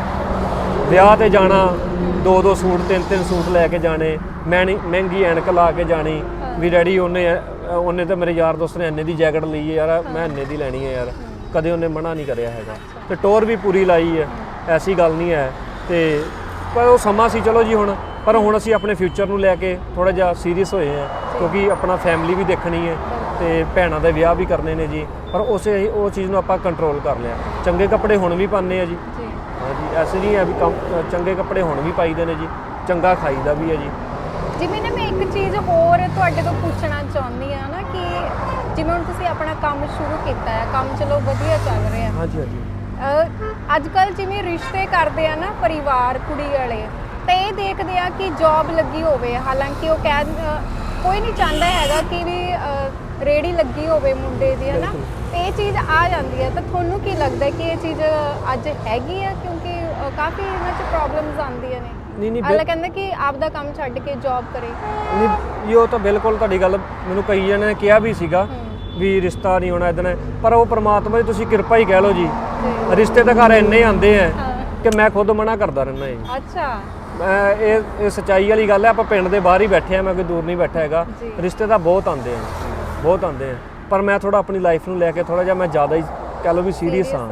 ਵਿਆਹ ਤੇ ਜਾਣਾ ਦੋ ਦੋ ਸੂਟ ਤਿੰਨ ਤਿੰਨ ਸੂਟ ਲੈ ਕੇ ਜਾਣੇ ਮੈਂ ਨਹੀਂ ਮਹਿੰਗੀ ਐਨਕ ਲਾ ਕੇ ਜਾਣੀ ਵੀ ਡੈਡੀ ਉਹਨੇ ਉਹਨੇ ਤਾਂ ਮੇਰੇ ਯਾਰ ਦੋਸਤ ਨੇ ਇੰਨੇ ਦੀ ਜੈਕਟ ਲਈ ਹੈ ਯਾਰ ਮੈਂ ਇੰਨੇ ਦੀ ਲੈਣੀ ਹੈ ਯਾਰ। ਕਦੇ ਉਹਨੇ ਮਨਾ ਨਹੀਂ ਕਰਿਆ ਹੈਗਾ। ਤੇ ਟੋਰ ਵੀ ਪੂਰੀ ਲਾਈ ਹੈ। ਐਸੀ ਗੱਲ ਨਹੀਂ ਹੈ। ਤੇ ਪਰ ਉਹ ਸਮਾਂ ਸੀ ਚਲੋ ਜੀ ਹੁਣ ਪਰ ਹੁਣ ਅਸੀਂ ਆਪਣੇ ਫਿਊਚਰ ਨੂੰ ਲੈ ਕੇ ਥੋੜਾ ਜਿਹਾ ਸੀਰੀਅਸ ਹੋਏ ਹਾਂ ਕਿਉਂਕਿ ਆਪਣਾ ਫੈਮਿਲੀ ਵੀ ਦੇਖਣੀ ਹੈ ਤੇ ਭੈਣਾਂ ਦੇ ਵਿਆਹ ਵੀ ਕਰਨੇ ਨੇ ਜੀ। ਪਰ ਉਸੇ ਉਹ ਚੀਜ਼ ਨੂੰ ਆਪਾਂ ਕੰਟਰੋਲ ਕਰ ਲਿਆ। ਚੰਗੇ ਕੱਪੜੇ ਹੁਣ ਵੀ ਪਾਉਂਦੇ ਆ ਜੀ। ਜੀ। ਹਾਂਜੀ ਐਸੇ ਨਹੀਂ ਹੈ ਵੀ ਕੰਮ- ਚੰਗੇ ਕੱਪੜੇ ਹੁਣ ਵੀ ਪਾਈਦੇ ਨੇ ਜੀ। ਚੰਗਾ ਖਾਈਦਾ ਵੀ ਹੈ ਜੀ। ਜਿਵੇਂ ਨਾ ਮੈਂ ਇੱਕ ਚੀਜ਼ ਹੋਰ ਤੁਹਾਡੇ ਤੋਂ ਪੁੱਛਣਾ ਚਾਹੁੰਦੀ ਆ ਨਾ ਕਿ ਜਿਵੇਂ ਹੁਣ ਤੁਸੀਂ ਆਪਣਾ ਕੰਮ ਸ਼ੁਰੂ ਕੀਤਾ ਹੈ ਕੰਮ ਚਲੋ ਵਧੀਆ ਚੱਲ ਰਿਹਾ। ਹਾਂਜੀ ਹਾਂਜੀ। ਅੱਜ ਕੱਲ ਜਿਵੇਂ ਰਿਸ਼ਤੇ ਕਰਦੇ ਆ ਨਾ ਪਰਿਵਾਰ ਕੁੜੀ ਵਾਲੇ ਤੇ ਇਹ ਦੇਖਦੇ ਆ ਕਿ ਜੌਬ ਲੱਗੀ ਹੋਵੇ। ਹਾਲਾਂਕਿ ਉਹ ਕਹਿ ਕੋਈ ਨਹੀਂ ਚਾਹੁੰਦਾ ਹੈਗਾ ਕਿ ਵੀ ਰੇੜੀ ਲੱਗੀ ਹੋਵੇ ਮੁੰਡੇ ਦੀ ਹਨਾ? ਤੇ ਇਹ ਚੀਜ਼ ਆ ਜਾਂਦੀ ਹੈ। ਤਾਂ ਤੁਹਾਨੂੰ ਕੀ ਲੱਗਦਾ ਹੈ ਕਿ ਇਹ ਚੀਜ਼ ਅੱਜ ਹੈਗੀ ਆ? ਕਿਉਂਕਿ ਕਾਫੀ ਇਹਨਾਂ 'ਚ ਪ੍ਰੋਬਲਮਸ ਆਉਂਦੀਆਂ ਨੇ। ਨਹੀਂ ਨਹੀਂ ਅਗਲਾ ਕਹਿੰਦਾ ਕਿ ਆਪਦਾ ਕੰਮ ਛੱਡ ਕੇ ਜੌਬ ਕਰੇ। ਨਹੀਂ ਉਹ ਤਾਂ ਬਿਲਕੁਲ ਤੁਹਾਡੀ ਗੱਲ ਮੈਨੂੰ ਕਈ ਜਣੇ ਨੇ ਕਿਹਾ ਵੀ ਸੀਗਾ ਵੀ ਰਿਸ਼ਤਾ ਨਹੀਂ ਹੋਣਾ ਇਦਾਂ ਪਰ ਉਹ ਪ੍ਰਮਾਤਮਾ ਦੀ ਤੁਸੀਂ ਕਿਰਪਾ ਹੀ ਕਹਿ ਲਓ ਜੀ। ਰਿਸ਼ਤੇ ਤਾਂ ਘਰ ਇੰਨੇ ਆਉਂਦੇ ਆ। ਕਿ ਮੈਂ ਖੁਦ ਮਨਾ ਕਰਦਾ ਰਹਿੰਦਾ ਜੀ। ਅੱਛਾ। ਮੈਂ ਇਹ ਇਹ ਸਚਾਈ ਵਾਲੀ ਗੱਲ ਹੈ ਆਪਾਂ ਪਿੰਡ ਦੇ ਬਾਹਰ ਹੀ ਬੈਠੇ ਆ ਮੈਂ ਕੋਈ ਦੂਰ ਨਹੀਂ ਬੈਠਾ ਹੈਗਾ। ਰਿਸ਼ਤੇ ਤਾਂ ਬਹੁਤ ਆਉਂਦੇ ਆ ਬਹੁਤ ਆਉਂਦੇ ਆ। ਪਰ ਮੈਂ ਥੋੜਾ ਆਪਣੀ ਲਾਈਫ ਨੂੰ ਲੈ ਕੇ ਥੋੜਾ ਜਿਹਾ ਮੈਂ ਜ਼ਿਆਦਾ ਹੀ ਕਹ ਲਓ ਵੀ ਸੀਰੀਅਸ ਹਾਂ।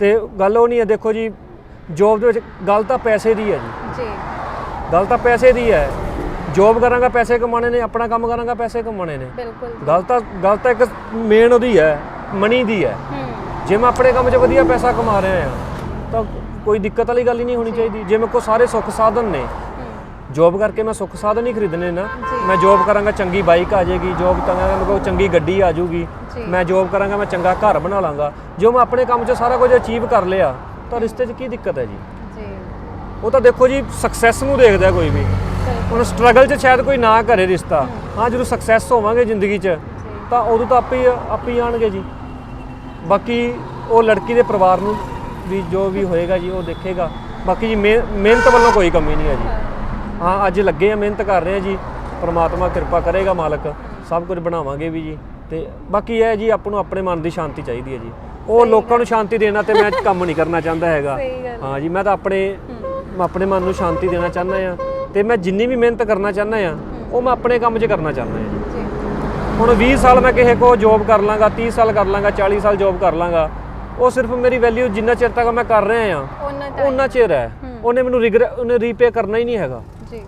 ਤੇ ਗੱਲ ਉਹ ਨਹੀਂ ਹੈ ਦੇਖੋ ਜੀ ਜੋਬ ਦੇ ਵਿੱਚ ਗੱਲ ਤਾਂ ਪੈਸੇ ਦੀ ਹੈ ਜੀ। ਜੀ। ਗੱਲ ਤਾਂ ਪੈਸੇ ਦੀ ਹੈ। ਜੋਬ ਕਰਾਂਗਾ ਪੈਸੇ ਕਮਾਣੇ ਨੇ ਆਪਣਾ ਕੰਮ ਕਰਾਂਗਾ ਪੈਸੇ ਕਮਾਣੇ ਨੇ। ਬਿਲਕੁਲ ਗੱਲ ਤਾਂ ਗੱਲ ਤਾਂ ਇੱਕ ਮੇਨ ਉਹਦੀ ਹੈ ਮਨੀ ਦੀ ਹੈ। ਹੂੰ। ਜੇ ਮੈਂ ਆਪਣੇ ਕੰਮ 'ਚ ਵਧੀਆ ਪੈਸਾ ਕਮਾ ਰਿਹਾ ਹਾਂ ਤਾਂ ਕੋਈ ਦਿੱਕਤ ਵਾਲੀ ਗੱਲ ਹੀ ਨਹੀਂ ਹੋਣੀ ਚਾਹੀਦੀ। ਜੇ ਮੇਰੇ ਕੋਲ ਸਾਰੇ ਸੁੱਖ ਸਾਧਨ ਨੇ ਜੋਬ ਕਰਕੇ ਮੈਂ ਸੁੱਖ ਸਾਧਨ ਹੀ ਖਰੀਦਣੇ ਨਾ। ਮੈਂ ਜੋਬ ਕਰਾਂਗਾ ਚੰਗੀ ਬਾਈਕ ਆ ਜਾਏਗੀ ਜੋਬ ਕਰਾਂਗਾ ਮੇਰੇ ਕੋਲ ਚੰਗੀ ਗੱਡੀ ਆ ਜਾਊਗੀ ਜੀ। ਮੈਂ ਜੋਬ ਕਰਾਂਗਾ ਮੈਂ ਚੰਗਾ ਘਰ ਬਣਾ ਲਾਂਗਾ। ਜੋ ਮੈਂ ਆਪਣੇ ਕੰਮ 'ਚ ਸਾਰਾ ਕੁਝ ਅਚੀਵ ਕਰ ਲਿਆ ਤਾਂ ਰਿਸ਼ਤੇ 'ਚ ਕੀ ਦਿੱਕਤ ਹੈ ਜੀ? ਉਹ ਤਾਂ ਦੇਖੋ ਜੀ ਸਕਸੈਸ ਨੂੰ ਦੇਖਦਾ ਕੋਈ ਵੀ। ਹੁਣ ਸਟਰਗਲ 'ਚ ਸ਼ਾਇਦ ਕੋਈ ਨਾ ਕਰੇ ਰਿਸ਼ਤਾ। ਹਾਂ। ਜਦੋਂ ਸਕਸੈਸ ਹੋਵਾਂਗੇ ਜ਼ਿੰਦਗੀ 'ਚ ਤਾਂ ਉਦੋਂ ਤਾਂ ਆਪੇ ਆਪੇ ਹੀ ਆਣਗੇ ਜੀ। ਬਾਕੀ ਉਹ ਲੜਕੀ ਦੇ ਪਰਿਵਾਰ ਨੂੰ ਵੀ ਜੋ ਵੀ ਹੋਏਗਾ ਜੀ ਉਹ ਦੇਖੇਗਾ। ਬਾਕੀ ਜੀ ਮਿਹ- ਮਿਹਨਤ ਵੱਲੋਂ ਕੋਈ ਕਮੀ ਨਹੀਂ ਹੈ ਜੀ। ਹਾਂ ਅੱਜ ਲੱਗੇ ਆ ਮਿਹਨਤ ਕਰ ਰਹੇ ਆ ਜੀ। ਪ੍ਰਮਾਤਮਾ ਕਿਰਪਾ ਕਰੇਗਾ ਮਾਲਕ। ਸਭ ਕੁਝ ਬਣਾਵਾਂਗੇ ਵੀ ਜੀ। ਤੇ ਬਾਕੀ ਇਹ ਹੈ ਜੀ ਆਪ ਨੂੰ ਆਪਣੇ ਮਨ ਦੀ ਸ਼ਾਂਤੀ ਚਾਹੀਦੀ ਹੈ ਜੀ। ਉਹ ਲੋਕਾਂ ਨੂੰ ਸ਼ਾਂਤੀ ਦੇਣਾ ਤੇ ਮੈਂ ਕੰਮ ਨਹੀਂ ਕਰਨਾ ਚਾਹੁੰਦਾ ਹੈਗਾ। ਸਹੀ ਗੱਲ ਹਾਂ। ਜੀ ਮੈਂ ਤਾਂ ਆਪਣੇ ਮੈਂ ਆਪਣੇ ਮਨ ਨੂੰ ਸ਼ਾਂਤੀ ਦੇਣਾ ਚਾਹੁੰਦਾ ਆ ਤੇ ਮੈਂ ਜਿੰਨੀ ਵੀ ਮਿਹਨਤ ਕਰਨਾ ਚਾਹੁੰਦਾ ਆ ਉਹ ਮੈਂ ਆਪਣੇ ਕੰਮ 'ਚ ਕਰਨਾ ਚਾਹੁੰਦਾ ਆ ਜੀ। ਜੀ। ਹੁਣ 20 ਸਾਲ ਮੈਂ ਕਿਸੇ ਕੋ ਜੋਬ ਕਰ ਲਾਂਗਾ 30 ਸਾਲ ਕਰ ਲਾਂਗਾ 40 ਸਾਲ ਜੋਬ ਕਰ ਲਾਂਗਾ। ਉਹ ਸਿਰਫ ਮੇਰੀ ਵੈਲਿਊ ਜਿੰਨਾ ਚਿਰ ਤੱਕ ਮੈਂ ਕਰ ਰਿਹਾ ਆ ਉਹਨਾਂ ਚਿਰ ਹੈ। ਉਹਨੇ ਮੈਨੂੰ ਰਿਗਰ ਉਹਨੇ ਰੀਪੇ ਕਰਨਾ ਹੀ ਨਹੀਂ ਹੈਗਾ। ਜੀ।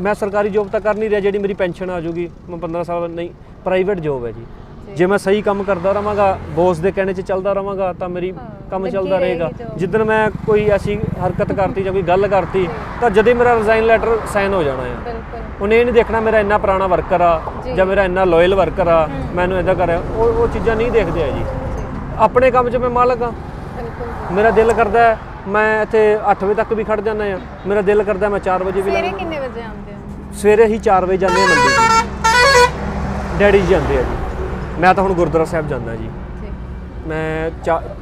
ਮੈਂ ਸਰਕਾਰੀ ਜੋਬ ਤਾਂ ਕਰ ਨਹੀਂ ਰਿਹਾ ਜਿਹੜੀ ਮੇਰੀ ਪੈਨਸ਼ਨ ਆ ਜਾਊਗੀ ਮੈਂ 15 ਸਾਲ ਨਹੀਂ ਪ੍ਰਾਈਵੇਟ ਜੋਬ ਹੈ ਜੀ। ਜੇ। ਮੈਂ ਸਹੀ ਕੰਮ ਕਰਦਾ ਰਵਾਂਗਾ ਬੋਸ ਦੇ ਕਹਿਣੇ 'ਚ ਚੱਲਦਾ ਰਵਾਂਗਾ ਤਾਂ ਮੇਰੀ ਕੰਮ ਚੱਲਦਾ ਰਹੇਗਾ। ਜਿੱਦਣ ਮੈਂ ਕੋਈ ਐਸੀ ਹਰਕਤ ਕਰਤੀ ਜਾਂ ਕੋਈ ਗੱਲ ਕਰਤੀ ਤਾਂ ਜਦੇ ਮੇਰਾ ਰਿਜ਼ਾਈਨ ਲੈਟਰ ਸਾਈਨ ਹੋ ਜਾਣਾ ਆ। ਉਹਨੇ ਇਹ ਨਹੀਂ ਦੇਖਣਾ ਮੇਰਾ ਇੰਨਾ ਪੁਰਾਣਾ ਵਰਕਰ ਆ ਜੀ। ਮੇਰਾ ਇੰਨਾ ਲਾਇਲ ਵਰਕਰ ਆ। ਮੈਨੂੰ ਇਦਾਂ ਕਰਿਆ। ਉਹ ਉਹ ਚੀਜ਼ਾਂ ਨਹੀਂ ਦੇਖਦੇ ਆ ਜੀ। ਆਪਣੇ ਕੰਮ 'ਚ ਮੈਂ ਮਾਲਕ ਆ ਮੇਰਾ ਦਿਲ ਕਰਦਾ ਹੈ, ਮੈਂ ਇੱਥੇ 8 ਵਜੇ ਤੱਕ ਵੀ ਖੜ ਜਾਂਦਾ ਆ ਮੇਰਾ ਦਿਲ ਕਰਦਾ ਮੈਂ 4 ਵਜੇ ਵੀ ਸਵੇਰੇ ਲੰਘ ਕਿੰਨੇ ਵਜੇ ਆਉਂਦੇ ਹੋ? ਸਵੇਰੇ ਹੀ 4 ਵਜੇ ਜਾਂਦੇ ਆ ਮੰਡੀ ਡੈਡੀ ਜੀ ਜਾਂਦੇ ਆ ਜੀ। ਮੈਂ ਤਾਂ ਹੁਣ ਗੁਰਦੁਆਰਾ ਸਾਹਿਬ ਜਾਂਦਾ ਜੀ। ਜੀ ਮੈਂ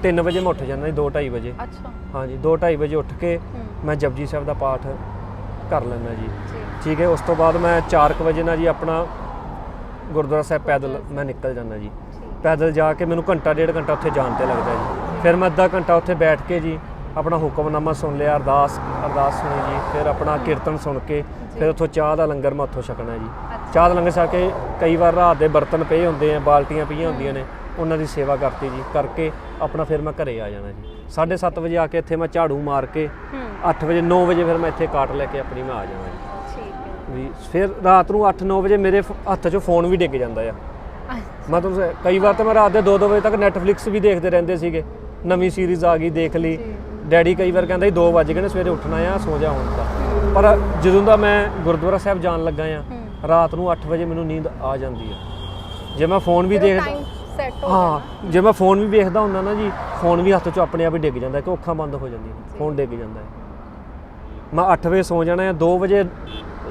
3 ਵਜੇ ਮੈਂ ਉੱਠ ਜਾਂਦਾ ਜੀ 2:30 ਵਜੇ। ਅੱਛਾ। ਹਾਂਜੀ 2:30 ਵਜੇ ਉੱਠ ਕੇ ਹੂੰ। ਮੈਂ ਜਪਜੀ ਸਾਹਿਬ ਦਾ ਪਾਠ ਕਰ ਲੈਂਦਾ ਜੀ। ਜੀ ਠੀਕ ਹੈ ਉਸ ਤੋਂ ਬਾਅਦ ਮੈਂ 4 ਵਜੇ ਨਾਲ ਜੀ ਆਪਣਾ ਗੁਰਦੁਆਰਾ ਸਾਹਿਬ ਪੈਦਲ ਮੈਂ ਨਿਕਲ ਜਾਂਦਾ ਜੀ। ਪੈਦਲ ਜਾ ਕੇ ਮੈਨੂੰ ਘੰਟਾ ਡੇਢ ਘੰਟਾ ਉੱਥੇ ਜਾਣ ਤੇ ਲੱਗਦਾ ਜੀ। ਫਿਰ ਮੈਂ ਅੱਧਾ ਘੰਟਾ ਉੱਥੇ ਬੈਠ ਕੇ ਜੀ ਆਪਣਾ ਹੁਕਮਨਾਮਾ ਸੁਣ ਲਿਆ ਅਰਦਾਸ ਅਰਦਾਸ ਸੁਣੀ ਜੀ ਫਿਰ ਆਪਣਾ ਕੀਰਤਨ ਸੁਣ ਕੇ ਫਿਰ ਉੱਥੋਂ ਚਾਹ ਦਾ ਲੰਗਰ ਮੈਂ ਉੱਥੋਂ ਛਕਣਾ ਜੀ। ਚਾਹ ਦਾ ਲੰਗਰ ਛਕ ਕੇ ਕਈ ਵਾਰ ਰਾਤ ਦੇ ਬਰਤਨ ਪਏ ਹੁੰਦੇ ਆ ਬਾਲਟੀਆਂ ਪਈਆਂ ਹੁੰਦੀਆਂ ਨੇ ਉਹਨਾਂ ਦੀ ਸੇਵਾ ਕਰਤੀ ਜੀ। ਕਰਕੇ ਆਪਣਾ ਫਿਰ ਮੈਂ ਘਰੇ ਆ ਜਾਣਾ ਜੀ। 7:30 ਵਜੇ ਆ ਕੇ ਇੱਥੇ ਮੈਂ ਝਾੜੂ ਮਾਰ ਕੇ ਹੂੰ। 8 ਵਜੇ 9 ਵਜੇ ਫਿਰ ਮੈਂ ਇੱਥੇ ਕਾਟ ਲੈ ਕੇ ਆਪਣੀ ਮੈਂ ਆ ਜਾਣਾ ਜੀ। ਠੀਕ ਹੈ। ਵੀ ਫਿਰ ਰਾਤ ਨੂੰ 8-9 ਵਜੇ ਮੇਰੇ ਹੱਥ 'ਚੋਂ ਫੋਨ ਵੀ ਡਿੱਗ ਜਾਂਦਾ ਆ। ਮੈਂ ਤੁਹਾਨੂੰ ਕਈ ਵਾਰ ਤਾਂ ਮੈਂ ਰਾਤ ਦੇ 2-2 ਵਜੇ ਤੱਕ ਨੈਟਫਲਿਕਸ ਵੀ ਦੇਖਦੇ ਰਹਿੰਦੇ ਸੀਗੇ। ਨਵੀਂ ਸੀਰੀਜ਼ ਆ ਗਈ ਦੇਖ ਲਈ। ਡੈਡੀ ਕਈ ਵਾਰ ਕਹਿੰਦਾ ਸੀ 2 ਵਜ ਗਏ ਨੇ ਸਵੇਰੇ ਉੱਠਣਾ ਆ ਸੋ ਜਾ ਹੁਣ ਤਾਂ। ਪਰ ਜਦੋਂ ਦਾ ਮੈਂ ਗੁਰਦੁਆਰਾ ਸਾਹਿਬ ਜਾਣ ਲੱਗਾ ਆ ਰਾਤ ਨੂੰ 8 ਵਜੇ ਮੈਨੂੰ ਨੀਂਦ ਆ ਜਾਂਦੀ ਆ। ਜੇ ਮੈਂ ਫੋਨ ਵੀ ਦੇਖਦਾ ਹੋ ਹਾਂ ਜੇ ਮੈਂ ਫੋਨ ਵੀ ਵੇਖਦਾ ਹੁੰਦਾ ਨਾ ਜੀ ਫੋਨ ਵੀ ਹੱਥ 'ਚੋਂ ਆਪਣੇ ਆਪ ਹੀ ਡਿੱਗ ਜਾਂਦਾ ਕਿ ਅੱਖਾਂ ਬੰਦ ਹੋ ਜਾਂਦੀਆਂ ਫੋਨ ਡਿੱਗ ਜਾਂਦਾ ਹੈ ਮੈਂ 8 ਵਜੇ ਸੌ ਜਾਣਾ ਹੈ 2 ਵਜੇ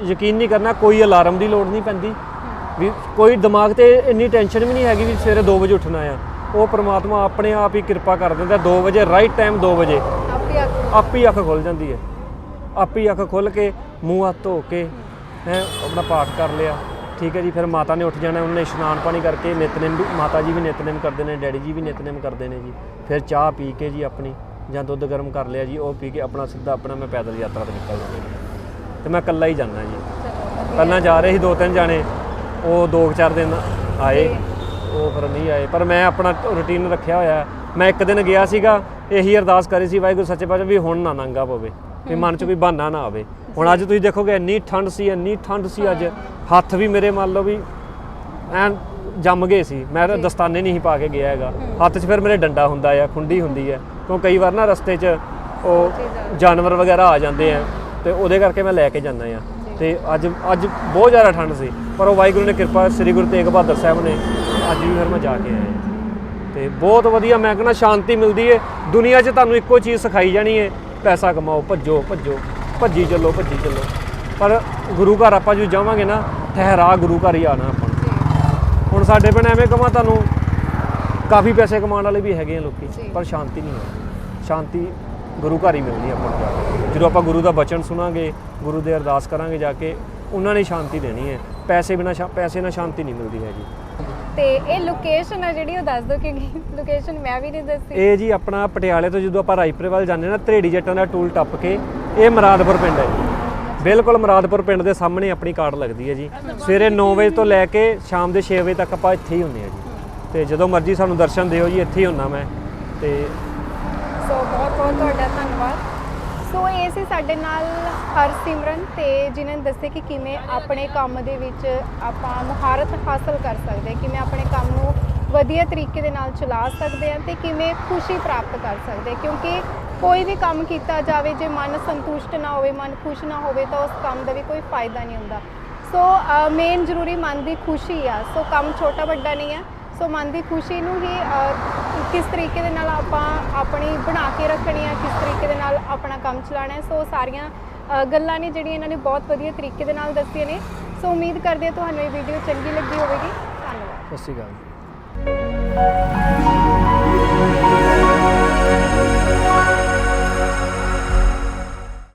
ਯਕੀਨ ਨਹੀਂ ਕਰਨਾ ਕੋਈ ਅਲਾਰਮ ਦੀ ਲੋੜ ਨਹੀਂ ਪੈਂਦੀ। ਵੀ ਕੋਈ ਦਿਮਾਗ ਤੇ ਇੰਨੀ ਟੈਨਸ਼ਨ ਵੀ ਨਹੀਂ ਹੈਗੀ ਵੀ ਸਵੇਰੇ 2 ਵਜੇ ਉੱਠਣਾ ਆ। ਉਹ ਪ੍ਰਮਾਤਮਾ ਆਪਣੇ ਆਪ ਹੀ ਕਿਰਪਾ ਕਰ ਦਿੰਦਾ 2 ਵਜੇ ਰਾਈਟ ਟਾਈਮ 2 ਵਜੇ। ਆਪੇ ਹੀ ਅੱਖ ਖੁੱਲ ਜਾਂਦੀ ਹੈ ਆਪ ਅੱਖ ਖੁੱਲ ਕੇ ਮੂੰਹ ਹੱਥ ਧੋ ਕੇ ਹੈ ਆਪਣਾ ਪਾਠ ਕਰ ਲਿਆ। ਠੀਕ ਹੈ ਜੀ ਫਿਰ ਮਾਤਾ ਨੇ ਉੱਠ ਜਾਣਾ ਉਹਨਾਂ ਇਸ਼ਨਾਨ ਪਾਣੀ ਕਰਕੇ ਨਿਤਨੇਮ ਵੀ ਮਾਤਾ ਜੀ ਵੀ ਨਿਤਨੇਮ ਕਰਦੇ ਨੇ ਡੈਡੀ ਜੀ ਵੀ ਨਿਤਨੇਮ ਕਰਦੇ ਨੇ ਜੀ। ਫਿਰ ਚਾਹ ਪੀ ਕੇ ਜੀ ਆਪਣੀ ਜਾਂ ਦੁੱਧ ਗਰਮ ਕਰ ਲਿਆ ਜੀ ਉਹ ਪੀ ਕੇ ਆਪਣਾ ਸਿੱਧਾ ਆਪਣਾ ਮੈਂ ਪੈਦਲ ਯਾਤਰਾ ਤੇ ਨਿਕਲ ਜਾਂਦਾ ਤੇ ਮੈਂ ਇਕੱਲਾ ਹੀ ਜਾਂਦਾ ਜੀ। ਪਹਿਲਾਂ ਜਾ ਰਹੇ ਸੀ ਦੋ ਤਿੰਨ ਜਾਣੇ ਉਹ ਦੋ ਕੁ ਚਾਰ ਦਿਨ ਆਏ ਉਹ ਫਿਰ ਨਹੀਂ ਆਏ। ਪਰ ਮੈਂ ਆਪਣਾ ਰੁਟੀਨ ਰੱਖਿਆ ਹੋਇਆ। ਮੈਂ ਇੱਕ ਦਿਨ ਗਿਆ ਸੀਗਾ ਇਹੀ ਅਰਦਾਸ ਕਰੀ ਸੀ ਵਾਹਿਗੁਰੂ ਸੱਚੇ ਪਾਤਸ਼ਾਹ ਵੀ ਹੁਣ ਨਾ ਨੰਗਾ ਪਵੇ ਵੀ ਮਨ 'ਚ ਕੋਈ ਬਹਾਨਾ ਨਾ ਆਵੇ। ਹੁਣ ਅੱਜ ਤੁਸੀਂ ਦੇਖੋਗੇ ਇੰਨੀ ਠੰਡ ਸੀ ਇੰਨੀ ਠੰਡ ਸੀ ਅੱਜ। ਹੱਥ ਵੀ ਮੇਰੇ ਮੰਨ ਲਓ ਵੀ ਐਨ ਜੰਮ ਗਏ ਸੀ। ਮੈਂ ਤਾਂ ਦਸਤਾਨੇ ਨਹੀਂ ਪਾ ਕੇ ਗਿਆ ਹੈਗਾ। ਹੱਥ 'ਚ ਫਿਰ ਮੇਰੇ ਡੰਡਾ ਹੁੰਦਾ ਆ ਖੁੰਡੀ ਹੁੰਦੀ ਹੈ ਕਿਉਂ ਕਈ ਵਾਰ ਨਾ ਰਸਤੇ 'ਚ ਉਹ ਜਾਨਵਰ ਵਗੈਰਾ ਆ ਜਾਂਦੇ ਆ ਤੇ ਉਹਦੇ ਕਰਕੇ ਮੈਂ ਲੈ ਕੇ ਜਾਂਦਾ ਆ। ਤੇ ਅੱਜ ਅੱਜ ਬਹੁਤ ਜ਼ਿਆਦਾ ਠੰਡ ਸੀ ਪਰ ਉਹ ਵਾਹਿਗੁਰੂ ਨੇ ਕਿਰਪਾ ਸ੍ਰੀ ਗੁਰੂ ਤੇਗ ਬਹਾਦਰ ਸਾਹਿਬ ਨੇ ਅੱਜ ਵੀ ਫਿਰ ਮੈਂ ਜਾ ਕੇ ਆਇਆ ਤੇ ਬਹੁਤ ਵਧੀਆ ਮੈਂ ਕਹਿੰਦਾ ਸ਼ਾਂਤੀ ਮਿਲਦੀ ਏ ਦੁਨੀਆ 'ਚ ਤੁਹਾਨੂੰ ਇੱਕੋ ਚੀਜ਼ ਸਿਖਾਈ ਜਾਣੀ ਏ ਪੈਸਾ ਕਮਾਓ ਭੱਜੋ ਭੱਜੋ ਭੱਜੀ ਚੱਲੋ ਭੱਜੀ ਚੱਲੋ ਪਰ ਗੁਰੂ ਘਰ ਆਪਾਂ ਜੋ ਜਾਵਾਂਗੇ ਨਾ ਠਹਿਰਾ ਗੁਰੂ ਘਰ ਹੀ ਆਣਾ ਆਪਾਂ। ਹੁਣ ਸਾਡੇ ਪਿੰਡ ਐਵੇਂ ਕਮਾ ਤੁਹਾਨੂੰ ਕਾਫੀ ਪੈਸੇ ਕਮਾਉਣ ਵਾਲੇ ਵੀ ਹੈਗੇ ਆ ਲੋਕੀ। ਪਰ ਸ਼ਾਂਤੀ ਨਹੀਂ ਹੈ ਸ਼ਾਂਤੀ ਗੁਰੂ ਘਰ ਹੀ ਮਿਲਦੀ ਆਪਾਂ ਨੂੰ ਜਾ ਕੇ ਜਦੋਂ ਆਪਾਂ ਗੁਰੂ ਦਾ ਬਚਨ ਸੁਣਾਂਗੇ ਗੁਰੂ ਦੇ ਅਰਦਾਸ ਕਰਾਂਗੇ ਜਾ ਕੇ ਉਹਨਾਂ ਨੇ ਸ਼ਾਂਤੀ ਦੇਣੀ ਹੈ। ਪੈਸੇ ਬਿਨਾ ਪੈਸੇ ਨਾਲ ਸ਼ਾਂਤੀ ਨਹੀਂ ਮਿਲਦੀ ਹੈਗੀ। ਤੇ ਇਹ ਲੋਕੇਸ਼ਨ ਆ ਜਿਹੜੀ ਉਹ ਦੱਸ ਦਿਓ ਕਿਉਂਕਿ ਲੋਕੇਸ਼ਨ ਮੈਂ ਵੀ ਨਹੀਂ ਦੱਸੀ। ਇਹ ਜੀ ਆਪਣਾ ਪਟਿਆਲੇ ਤੋਂ ਜਦੋਂ ਆਪਾਂ ਰਾਈਪੁਰ ਵੱਲ ਜਾਂਦੇ ਨਾ ਧਰੇੜੀ ਜੱਟਾਂ ਦਾ ਟੂਲ ਟੱਪ ਕੇ ਇਹ ਮਰਾਦਪੁਰ ਪਿੰਡ ਹੈ ਜੀ। ਬਿਲਕੁਲ ਮਰਾਦਪੁਰ ਪਿੰਡ ਦੇ ਸਾਹਮਣੇ ਆਪਣੀ ਕਾਰਡ ਲੱਗਦੀ ਹੈ ਜੀ। ਸਵੇਰੇ 9 ਵਜੇ ਤੋਂ ਲੈ ਕੇ ਸ਼ਾਮ ਦੇ 6 ਵਜੇ ਤੱਕ ਆਪਾਂ ਇੱਥੇ ਹੀ ਹੁੰਦੇ ਆ ਜੀ। ਤੇ ਜਦੋਂ ਮਰਜ਼ੀ ਸਾਨੂੰ ਦਰਸ਼ਨ ਦਿਓ ਜੀ ਇੱਥੇ ਹੀ ਹੁੰਨਾ ਮੈਂ। ਤੇ ਬਹੁਤ ਤੁਹਾਡਾ ਧੰਨਵਾਦ। ਸੋ ਇਹ ਸੀ ਸਾਡੇ ਨਾਲ ਹਰਸਿਮਰਨ ਤੇ ਜਿਨ੍ਹਾਂ ਨੇ ਦੱਸਿਆ ਕਿ ਕਿਵੇਂ ਆਪਣੇ ਕੰਮ ਦੇ ਵਿੱਚ ਆਪਾਂ ਮੁਹਾਰਤ ਹਾਸਲ ਕਰ ਸਕਦੇ ਹਾਂ, ਕਿਵੇਂ ਆਪਣੇ ਕੰਮ ਨੂੰ ਵਧੀਆ ਤਰੀਕੇ ਦੇ ਨਾਲ ਚਲਾ ਸਕਦੇ ਹਾਂ ਤੇ ਕਿਵੇਂ ਖੁਸ਼ੀ ਪ੍ਰਾਪਤ ਕਰ ਸਕਦੇ ਹਾਂ। ਕਿਉਂਕਿ ਕੋਈ ਵੀ ਕੰਮ ਕੀਤਾ ਜਾਵੇ, ਜੇ ਮਨ ਸੰਤੁਸ਼ਟ ਨਾ ਹੋਵੇ, ਮਨ ਖੁਸ਼ ਨਾ ਹੋਵੇ, ਤਾਂ ਉਸ ਕੰਮ ਦਾ ਵੀ ਕੋਈ ਫਾਇਦਾ ਨਹੀਂ ਹੁੰਦਾ। ਸੋ ਮੇਨ ਜ਼ਰੂਰੀ ਮਨ ਦੀ ਖੁਸ਼ੀ ਆ। ਸੋ ਕੰਮ ਛੋਟਾ ਵੱਡਾ ਨਹੀਂ ਹੈ ਸੋ ਮਨ ਦੀ ਖੁਸ਼ੀ ਨੂੰ ਹੀ ਕਿਸ ਤਰੀਕੇ ਦੇ ਨਾਲ ਆਪਾਂ ਆਪਣੀ ਬਣਾ ਕੇ ਰੱਖਣੀ ਹੈ ਕਿਸ ਤਰੀਕੇ ਦੇ ਨਾਲ ਆਪਣਾ ਕੰਮ ਚਲਾਉਣਾ ਹੈ। ਸੋ ਸਾਰੀਆਂ ਗੱਲਾਂ ਨੇ ਜਿਹੜੀਆਂ ਇਹਨਾਂ ਨੇ ਬਹੁਤ ਵਧੀਆ ਤਰੀਕੇ ਦੇ ਨਾਲ ਦੱਸੀਆਂ ਨੇ। ਸੋ ਉਮੀਦ ਕਰਦੇ ਹਾਂ ਤੁਹਾਨੂੰ ਇਹ ਵੀਡੀਓ ਚੰਗੀ ਲੱਗੀ ਹੋਵੇਗੀ। ਧੰਨਵਾਦ। ਸਤਿ ਸ਼੍ਰੀ ਅਕਾਲ।